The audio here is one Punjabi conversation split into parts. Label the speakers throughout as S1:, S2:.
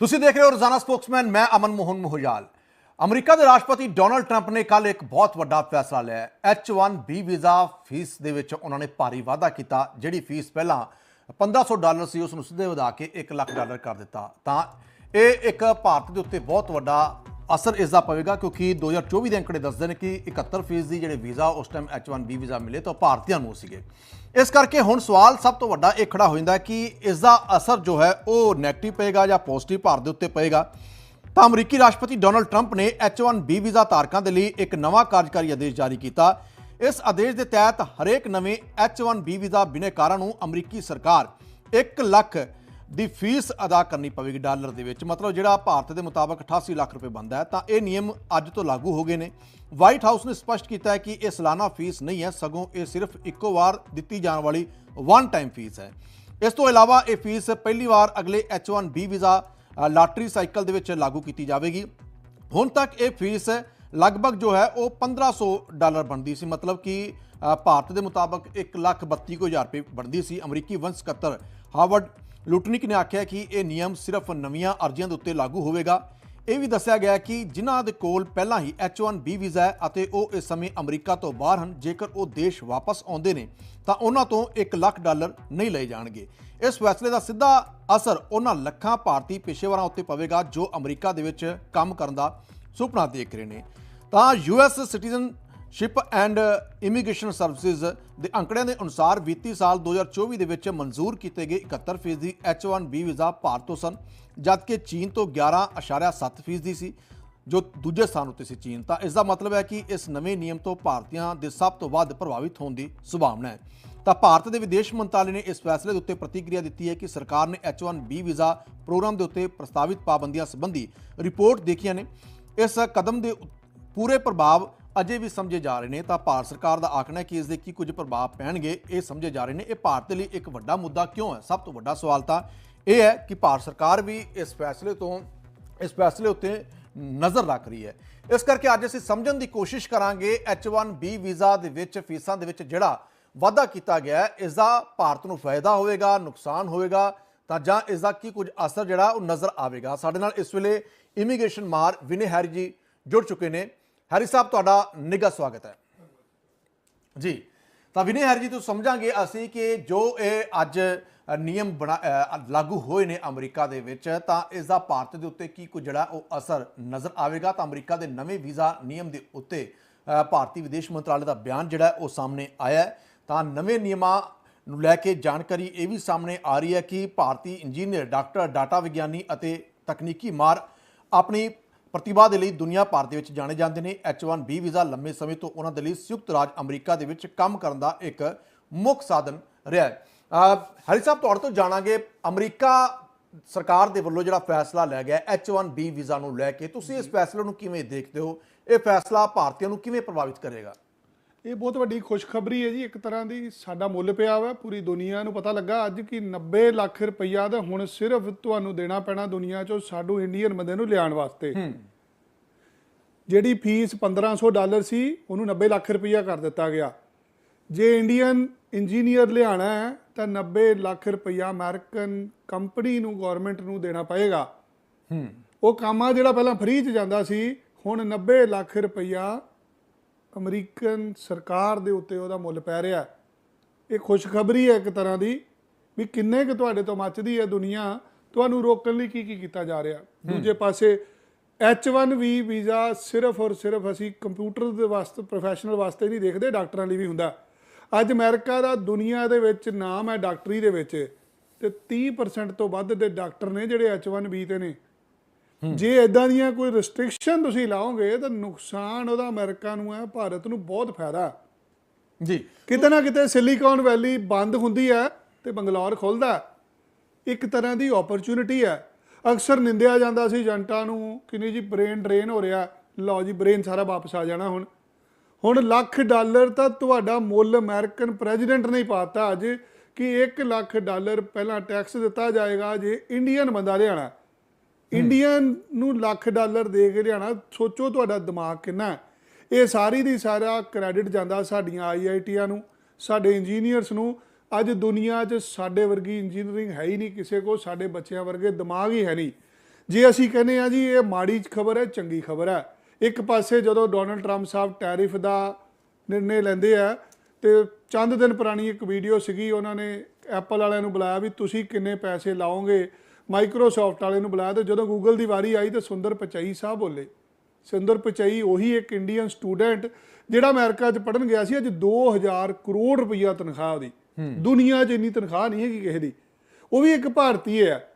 S1: ਤੁਸੀਂ ਦੇਖ ਰਹੇ ਹੋ ਰੋਜ਼ਾਨਾ ਸਪੋਕਸਮੈਨ, ਮੈਂ ਅਮਨ ਮੋਹਨ ਮੋਹਜਾਲ। ਅਮਰੀਕਾ ਦੇ ਰਾਸ਼ਟਰਪਤੀ ਡੋਨਲਡ ਟਰੰਪ ਨੇ ਕੱਲ ਇੱਕ ਬਹੁਤ ਵੱਡਾ ਫੈਸਲਾ ਲਿਆ ਹੈ। H1B ਵੀਜ਼ਾ ਫੀਸ ਦੇ ਵਿੱਚ ਉਹਨਾਂ ਨੇ ਭਾਰੀ ਵਾਧਾ ਕੀਤਾ, ਜਿਹੜੀ ਫੀਸ ਪਹਿਲਾਂ 1500 ਡਾਲਰ ਸੀ, ਉਸ ਨੂੰ ਸਿੱਧੇ ਵਧਾ ਕੇ 1 ਲੱਖ ਡਾਲਰ ਕਰ ਦਿੱਤਾ। ਤਾਂ ਇਹ ਇੱਕ ਭਾਰਤ ਦੇ ਉੱਤੇ ਬਹੁਤ ਵੱਡਾ ਅਸਰ ਇਸ ਦਾ ਪਵੇਗਾ ਕਿਉਂਕਿ 2024 ਦੇ ਅੰਕੜੇ ਦੱਸਦੇ ਨੇ ਕਿ 71% ਦੀ ਜਿਹੜੇ ਵੀਜ਼ਾ, ਉਸ ਟਾਈਮ H1B ਵੀਜ਼ਾ ਮਿਲੇ ਤਾਂ ਉਹ ਭਾਰਤੀਆਂ ਨੂੰ ਸੀਗੇ। ਇਸ ਕਰਕੇ ਹੁਣ ਸਵਾਲ ਸਭ ਤੋਂ ਵੱਡਾ ਇਹ ਖੜਾ ਹੋ ਜਾਂਦਾ ਕਿ ਇਸ ਦਾ ਅਸਰ ਜੋ ਹੈ ਉਹ ਨੈਗੇਟਿਵ ਪਏਗਾ ਜਾਂ ਪੋਜ਼ਿਟਿਵ ਭਾਰਤ ਦੇ ਉੱਤੇ ਪਏਗਾ? ਤਾਂ ਅਮਰੀਕੀ ਰਾਸ਼ਟਰਪਤੀ ਡੋਨਲਡ ਟਰੰਪ ਨੇ H1B ਵੀਜ਼ਾ ਧਾਰਕਾਂ ਦੇ ਲਈ ਇੱਕ ਨਵਾਂ ਕਾਰਜਕਾਰੀ ਆਦੇਸ਼ ਜਾਰੀ ਕੀਤਾ। ਇਸ ਆਦੇਸ਼ ਦੇ ਤਹਿਤ ਹਰੇਕ ਨਵੇਂ H1B ਵੀਜ਼ਾ ਬਿਨੇਕਾਰਾਂ ਨੂੰ ਅਮਰੀਕੀ ਸਰਕਾਰ 1 ਲੱਖ ਦੀ ਫੀਸ ਅਦਾ ਕਰਨੀ ਪਵੇਗੀ ਡਾਲਰ ਦੇ ਵਿੱਚ। ਮਤਲਬ ਜਿਹੜਾ ਭਾਰਤ ਦੇ ਮੁਤਾਬਕ 88 ਲੱਖ ਰੁਪਏ ਬਣਦਾ ਹੈ, ਤਾਂ ਇਹ ਨਿਯਮ ਅੱਜ ਤੋਂ ਲਾਗੂ ਹੋ ਗਏ ਨੇ। ਵਾਈਟ ਹਾਊਸ ਨੇ ਸਪਸ਼ਟ ਕੀਤਾ ਹੈ ਕਿ ਇਹ ਸਾਲਾਨਾ ਫੀਸ ਨਹੀਂ ਹੈ, ਸਗੋਂ ਇਹ ਸਿਰਫ ਇੱਕੋ ਵਾਰ ਦਿੱਤੀ ਜਾਣ ਵਾਲੀ ਵਨ ਟਾਈਮ ਫੀਸ ਹੈ। ਇਸ ਤੋਂ ਇਲਾਵਾ ਇਹ ਫੀਸ ਪਹਿਲੀ ਵਾਰ ਅਗਲੇ H1B ਵੀਜ਼ਾ ਲਾਟਰੀ ਸਾਈਕਲ ਦੇ ਵਿੱਚ ਲਾਗੂ ਕੀਤੀ ਜਾਵੇਗੀ। ਹੁਣ ਤੱਕ ਇਹ ਫੀਸ ਲਗਭਗ ਜੋ ਹੈ, ਉਹ 1500 ਡਾਲਰ ਬਣਦੀ ਸੀ। ਮਤਲਬ ਕਿ ਭਾਰਤ ਦੇ ਮੁਤਾਬਕ 132000 ਰੁਪਏ ਬਣਦੀ ਸੀ। ਅਮਰੀਕੀ ਵੰਸ਼ ਸਕੱਤਰ ਹਾਵਰਡ ਲੁਟਨਿਕ ਨੇ ਆਖਿਆ ਕਿ ਇਹ ਨਿਯਮ ਸਿਰਫ ਨਵੀਆਂ ਅਰਜ਼ੀਆਂ ਦੇ ਉੱਤੇ ਲਾਗੂ ਹੋਵੇਗਾ। ਇਹ ਵੀ ਦੱਸਿਆ ਗਿਆ ਕਿ ਜਿਨ੍ਹਾਂ ਦੇ ਕੋਲ ਪਹਿਲਾਂ ਹੀ H1B ਵੀਜ਼ਾ ਹੈ ਅਤੇ ਉਹ ਇਸ ਸਮੇਂ ਅਮਰੀਕਾ ਤੋਂ ਬਾਹਰ ਹਨ, ਜੇਕਰ ਉਹ ਦੇਸ਼ ਵਾਪਸ ਆਉਂਦੇ ਨੇ, ਤਾਂ ਉਹਨਾਂ ਤੋਂ 1 ਲੱਖ ਡਾਲਰ ਨਹੀਂ ਲਏ ਜਾਣਗੇ। ਇਸ ਫੈਸਲੇ ਦਾ ਸਿੱਧਾ ਅਸਰ ਉਹਨਾਂ ਲੱਖਾਂ ਭਾਰਤੀ ਪੇਸ਼ੇਵਰਾਂ ਉੱਤੇ ਪਵੇਗਾ ਜੋ ਅਮਰੀਕਾ ਦੇ ਵਿੱਚ ਕੰਮ ਕਰਨ ਦਾ ਸੁਪਨਾ ਦੇਖ ਰਹੇ ਨੇ। ਤਾਂ US ship and immigration services ਦੇ ਅੰਕੜਿਆਂ ਦੇ ਅਨੁਸਾਰ ਵਿੱਤੀ ਸਾਲ 2024 ਦੇ ਵਿੱਚ ਮਨਜ਼ੂਰ ਕੀਤੇ ਗਏ 71% ਦੀ H1B ਵੀਜ਼ਾ ਭਾਰਤ ਤੋਂ ਸਨ, ਜਦਕਿ ਚੀਨ ਤੋਂ 11.7% ਦੀ ਸੀ ਜੋ ਦੂਜੇ ਸਥਾਨ ਉੱਤੇ ਸੀ ਚੀਨ। ਤਾਂ ਇਸ ਦਾ ਮਤਲਬ ਹੈ ਕਿ ਇਸ ਨਵੇਂ ਨਿਯਮ ਤੋਂ ਭਾਰਤੀਆਂ ਦੇ ਸਭ ਤੋਂ ਵੱਧ ਪ੍ਰਭਾਵਿਤ ਹੋਣ ਦੀ ਸੰਭਾਵਨਾ ਹੈ। ਤਾਂ ਭਾਰਤ ਦੇ ਵਿਦੇਸ਼ ਮੰਤਰਾਲੇ ਨੇ ਇਸ ਫੈਸਲੇ ਦੇ ਉੱਤੇ ਪ੍ਰਤੀਕਿਰਿਆ ਦਿੱਤੀ ਹੈ ਕਿ ਸਰਕਾਰ ਨੇ H1B ਵੀਜ਼ਾ ਪ੍ਰੋਗਰਾਮ ਦੇ ਉੱਤੇ ਪ੍ਰਸਤਾਵਿਤ ਪਾਬੰਦੀਆਂ ਸੰਬੰਧੀ ਰਿਪੋਰਟ ਦੇਖੀਆਂ ਨੇ। ਇਸ ਕਦਮ ਦੇ ਪੂਰੇ ਪ੍ਰਭਾਵ ਅਜੇ ਵੀ ਸਮਝੇ ਜਾ ਰਹੇ ਨੇ, ਤਾਂ ਭਾਰਤ ਸਰਕਾਰ ਦਾ ਆਖਣਾ ਹੈ ਕਿ ਇਸ ਦੇ ਕੀ ਕੁਝ ਪ੍ਰਭਾਵ ਪੈਣਗੇ, ਇਹ ਸਮਝੇ ਜਾ ਰਹੇ ਨੇ। ਇਹ ਭਾਰਤ ਦੇ ਲਈ ਇੱਕ ਵੱਡਾ ਮੁੱਦਾ ਕਿਉਂ ਹੈ? ਸਭ ਤੋਂ ਵੱਡਾ ਸਵਾਲ ਤਾਂ ਇਹ ਹੈ ਕਿ ਭਾਰਤ ਸਰਕਾਰ ਵੀ ਇਸ ਫੈਸਲੇ ਤੋਂ, ਇਸ ਫੈਸਲੇ ਉੱਤੇ ਨਜ਼ਰ ਰੱਖ ਰਹੀ ਹੈ। ਇਸ ਕਰਕੇ ਅੱਜ ਅਸੀਂ ਸਮਝਣ ਦੀ ਕੋਸ਼ਿਸ਼ ਕਰਾਂਗੇ H1B ਵੀਜ਼ਾ ਦੇ ਵਿੱਚ, ਫੀਸਾਂ ਦੇ ਵਿੱਚ ਜਿਹੜਾ ਵਾਧਾ ਕੀਤਾ ਗਿਆ ਇਸ ਦਾ ਭਾਰਤ ਨੂੰ ਫਾਇਦਾ ਹੋਵੇਗਾ, ਨੁਕਸਾਨ ਹੋਵੇਗਾ, ਤਾਂ ਜਾਂ ਇਸ ਦਾ ਕੀ ਕੁਝ ਅਸਰ ਜਿਹੜਾ ਉਹ ਨਜ਼ਰ ਆਵੇਗਾ। ਸਾਡੇ ਨਾਲ ਇਸ ਵੇਲੇ ਇਮੀਗ੍ਰੇਸ਼ਨ ਮਾਰ ਵਿਨੇ ਹੈਰੀ ਜੀ ਜੁੜ ਚੁੱਕੇ ਨੇ। ਹੈਰੀ ਸਾਹਿਬ, ਤੁਹਾਡਾ ਨਿੱਘਾ ਸਵਾਗਤ ਹੈ। ਜੀ, ਤਾਂ ਵਿਨੇ ਹਰ ਜੀ ਤੋਂ ਸਮਝਾਂਗੇ ਅਸੀਂ ਕਿ ਜੋ ਇਹ ਅੱਜ ਨਿਯਮ ਬਣਾ ਲਾਗੂ ਹੋਏ ਨੇ ਅਮਰੀਕਾ ਦੇ ਵਿੱਚ, ਤਾਂ ਇਸ ਦਾ ਭਾਰਤ ਦੇ ਉੱਤੇ ਕੀ ਕੁਝ ਜਿਹੜਾ ਉਹ ਅਸਰ ਨਜ਼ਰ ਆਵੇਗਾ? ਤਾਂ ਅਮਰੀਕਾ ਦੇ ਨਵੇਂ ਵੀਜ਼ਾ ਨਿਯਮ ਦੇ ਉੱਤੇ ਭਾਰਤੀ ਵਿਦੇਸ਼ ਮੰਤਰਾਲੇ ਦਾ ਬਿਆਨ ਜਿਹੜਾ ਉਹ ਸਾਹਮਣੇ ਆਇਆ ਤਾਂ ਨਵੇਂ ਨਿਯਮਾਂ ਨੂੰ ਲੈ ਕੇ ਜਾਣਕਾਰੀ ਇਹ ਵੀ ਸਾਹਮਣੇ ਆ ਰਹੀ ਹੈ ਕਿ ਭਾਰਤੀ ਇੰਜੀਨੀਅਰ ਡਾਕਟਰ, ਡਾਟਾ ਵਿਗਿਆਨੀ ਅਤੇ ਤਕਨੀਕੀ ਮਾਰ ਆਪਣੀ ਪ੍ਰਤਿਭਾ ਦੇ ਲਈ ਦੁਨੀਆ ਭਰ ਦੇ ਵਿੱਚ ਜਾਣੇ ਜਾਂਦੇ ਨੇ। H1B ਵੀਜ਼ਾ ਲੰਮੇ ਸਮੇਂ ਤੋਂ ਉਹਨਾਂ ਦੇ ਲਈ ਸੰਯੁਕਤ ਰਾਜ ਅਮਰੀਕਾ ਦੇ ਵਿੱਚ ਕੰਮ ਕਰਨ ਦਾ ਇੱਕ ਮੁੱਖ ਸਾਧਨ ਰਿਹਾ ਹੈ। ਹਰੀ ਸਾਹਿਬ ਤੁਹਾਡੇ ਤੋਂ ਜਾਣਾਂਗੇ ਅਮਰੀਕਾ ਸਰਕਾਰ ਦੇ ਵੱਲੋਂ ਜਿਹੜਾ ਫੈਸਲਾ ਲਿਆ ਗਿਆ H1B ਵੀਜ਼ਾ ਨੂੰ ਲੈ ਕੇ। ਤੁਸੀਂ ਇਸ ਫੈਸਲੇ ਨੂੰ ਕਿਵੇਂ ਦੇਖਦੇ ਹੋ? ਇਹ ਫੈਸਲਾ ਭਾਰਤੀਆਂ ਨੂੰ ਕਿਵੇਂ ਪ੍ਰਭਾਵਿਤ ਕਰੇਗਾ?
S2: ਇਹ ਬਹੁਤ ਵੱਡੀ ਖੁਸ਼ਖਬਰੀ ਹੈ ਜੀ। ਇੱਕ ਤਰ੍ਹਾਂ ਦੀ ਸਾਡਾ ਮੁੱਲ ਪਿਆ ਵਾ ਪੂਰੀ ਦੁਨੀਆ ਨੂੰ ਪਤਾ ਲੱਗਾ। ਅੱਜ ਕਿ 90 ਲੱਖ ਰੁਪਈਆ ਦਾ ਹੁਣ ਸਿਰਫ ਤੁਹਾਨੂੰ ਦੇਣਾ ਪੈਣਾ ਦੁਨੀਆ ਚੋਂ ਸਾਡੂ ਇੰਡੀਅਨ ਬੰਦੇ ਨੂੰ ਲਿਆਉਣ ਵਾਸਤੇ। ਜਿਹੜੀ ਫੀਸ 1500 ਡਾਲਰ ਸੀ ਉਹਨੂੰ 90 ਲੱਖ ਰੁਪਈਆ ਕਰ ਦਿੱਤਾ ਗਿਆ। ਜੇ ਇੰਡੀਅਨ ਇੰਜੀਨੀਅਰ ਲਿਆਣਾ ਹੈ ਤਾਂ 90 ਲੱਖ ਰੁਪਈਆ ਅਮਰੀਕਨ ਕੰਪਨੀ ਨੂੰ ਗਵਰਨਮੈਂਟ ਨੂੰ ਦੇਣਾ ਪਏਗਾ।
S1: ਹੂੰ।
S2: ਉਹ ਕੰਮ ਆ ਜਿਹੜਾ ਪਹਿਲਾਂ ਫ੍ਰੀ ਚ ਜਾਂਦਾ ਸੀ ਹੁਣ 90 ਲੱਖ ਰੁਪਈਆ ਅਮਰੀਕਨ ਸਰਕਾਰ ਦੇ ਉੱਤੇ ਉਹਦਾ ਮੁੱਲ ਪੈ ਰਿਹਾ। ਇਹ ਖੁਸ਼ਖਬਰੀ ਹੈ ਇੱਕ ਤਰ੍ਹਾਂ ਦੀ ਵੀ ਕਿੰਨੇ ਕੁ ਤੁਹਾਡੇ ਤੋਂ ਮੱਚਦੀ ਹੈ ਦੁਨੀਆ ਤੁਹਾਨੂੰ ਰੋਕਣ ਲਈ ਕੀ ਕੀ ਕੀਤਾ ਜਾ ਰਿਹਾ। ਦੂਜੇ ਪਾਸੇ H1B ਵੀਜ਼ਾ ਸਿਰਫ ਔਰ ਸਿਰਫ ਅਸੀਂ ਕੰਪਿਊਟਰ ਦੇ ਵਾਸਤੇ ਪ੍ਰੋਫੈਸ਼ਨਲ ਵਾਸਤੇ ਨਹੀਂ ਦੇਖਦੇ ਡਾਕਟਰਾਂ ਲਈ ਵੀ ਹੁੰਦਾ। ਅੱਜ ਅਮਰੀਕਾ ਦਾ ਦੁਨੀਆ ਦੇ ਵਿੱਚ ਨਾਮ ਹੈ ਡਾਕਟਰੀ ਦੇ ਵਿੱਚ ਤੇ 30% ਤੋਂ ਵੱਧ ਦੇ ਡਾਕਟਰ ਨੇ ਜਿਹੜੇ H1B ਤੇ ਨੇ। ਜੇ ਇਦਾਂ ਦੀਆਂ ਕੋਈ ਰੈਸਟ੍ਰਿਕਸ਼ਨ ਤੁਸੀਂ ਲਾਓਗੇ ਤਾਂ ਨੁਕਸਾਨ ਉਹਦਾ ਅਮਰੀਕਾ ਨੂੰ ਹੈ ਭਾਰਤ ਨੂੰ ਬਹੁਤ ਫਾਇਦਾ
S1: ਜੀ।
S2: ਕਿਤੇ ਨਾ ਕਿਤੇ ਸਿਲੀਕਾਨ ਵੈਲੀ ਬੰਦ ਹੁੰਦੀ ਹੈ ਤੇ ਬੰਗਲੌਰ ਖੁੱਲਦਾ ਇੱਕ ਤਰ੍ਹਾਂ ਦੀ ਓਪਰਚੁਨਿਟੀ ਹੈ। ਅਕਸਰ ਨਿੰਦਿਆ ਜਾਂਦਾ ਸੀ ਜਨਤਾ ਨੂੰ ਕਿ ਨਹੀਂ ਜੀ ਬ੍ਰੇਨ ਡਰੇਨ ਹੋ ਰਿਹਾ ਲਓ ਜੀ ਬ੍ਰੇਨ ਸਾਰਾ ਵਾਪਸ ਆ ਜਾਣਾ ਹੁਣ। ਹੁਣ ਲੱਖ ਡਾਲਰ ਤਾਂ ਤੁਹਾਡਾ ਮੁੱਲ ਅਮਰੀਕਨ ਪ੍ਰੈਜ਼ੀਡੈਂਟ ਨੇ ਪਾਤਾ ਅੱਜ ਕਿ 1 ਲੱਖ ਡਾਲਰ ਪਹਿਲਾਂ ਟੈਕਸ ਦਿੱਤਾ ਜਾਏਗਾ ਜੇ ਇੰਡੀਅਨ ਬੰਦਾ ਲਿਆਣਾ ਇੰਡੀਅਨ ਨੂੰ ਲੱਖ ਡਾਲਰ ਦੇ ਕੇ ਲਿਆਣਾ ਸੋਚੋ ਤੁਹਾਡਾ ਦਿਮਾਗ ਕਿੰਨਾ ਇਹ ਸਾਰੀ ਦੀ ਸਾਰਾ ਕ੍ਰੈਡਿਟ ਜਾਂਦਾ ਸਾਡੀਆਂ ਆਈਆਈਟੀਆਂ ਨੂੰ, ਸਾਡੇ ਇੰਜੀਨੀਅਰਸ ਨੂੰ। ਅੱਜ ਦੁਨੀਆ 'ਚ ਸਾਡੇ ਵਰਗੀ ਇੰਜੀਨੀਅਰਿੰਗ ਹੈ ਹੀ ਨਹੀਂ ਕਿਸੇ ਕੋਲ, ਸਾਡੇ ਬੱਚਿਆਂ ਵਰਗੇ ਦਿਮਾਗ ਹੀ ਹੈ ਨਹੀਂ। ਜੇ ਅਸੀਂ ਕਹਿੰਦੇ ਆ ਜੀ, ਇਹ ਮਾੜੀ ਖਬਰ ਹੈ, ਚੰਗੀ ਖਬਰ ਹੈ। ਇੱਕ ਪਾਸੇ ਜਦੋਂ ਡੋਨਲਡ ਟਰੰਪ ਸਾਹਿਬ ਟੈਰਿਫ ਦਾ ਨਿਰਣੇ ਲੈਂਦੇ ਆ, ਤੇ ਚੰਦ ਦਿਨ ਪੁਰਾਣੀ ਇੱਕ ਵੀਡੀਓ ਸੀਗੀ, ਉਹਨਾਂ ਨੇ ਐਪਲ ਵਾਲਿਆਂ ਨੂੰ ਬੁਲਾਇਆ ਵੀ ਤੁਸੀਂ ਕਿੰਨੇ ਪੈਸੇ ਲਾਓਗੇ? ਮਾਈਕਰੋਸਾਫਟ ਵਾਲੇ ਨੂੰ ਬੁਲਾਇਆ ਤੇ ਜਦੋਂ ਗੂਗਲ ਦੀ ਵਾਰੀ ਆਈ ਤੇ ਸੁੰਦਰ ਪਚਈ ਸਾਹਿਬ ਬੋਲੇ। ਸੁੰਦਰ ਪਚਈ ਉਹੀ ਇੱਕ ਇੰਡੀਅਨ ਸਟੂਡੈਂਟ ਜਿਹੜਾ ਅਮਰੀਕਾ 'ਚ ਪੜਨ ਗਿਆ ਸੀ ਅੱਜ 2000 ਕਰੋੜ ਰੁਪਈਆ ਤਨਖਾਹ ਉਹਦੀ। ਦੁਨੀਆ 'ਚ ਇੰਨੀ ਤਨਖਾਹ ਨਹੀਂ ਹੈਗੀ ਕਿਸੇ ਦੀ। ਉਹ ਵੀ ਇੱਕ ਭਾਰਤੀ ਹੈ।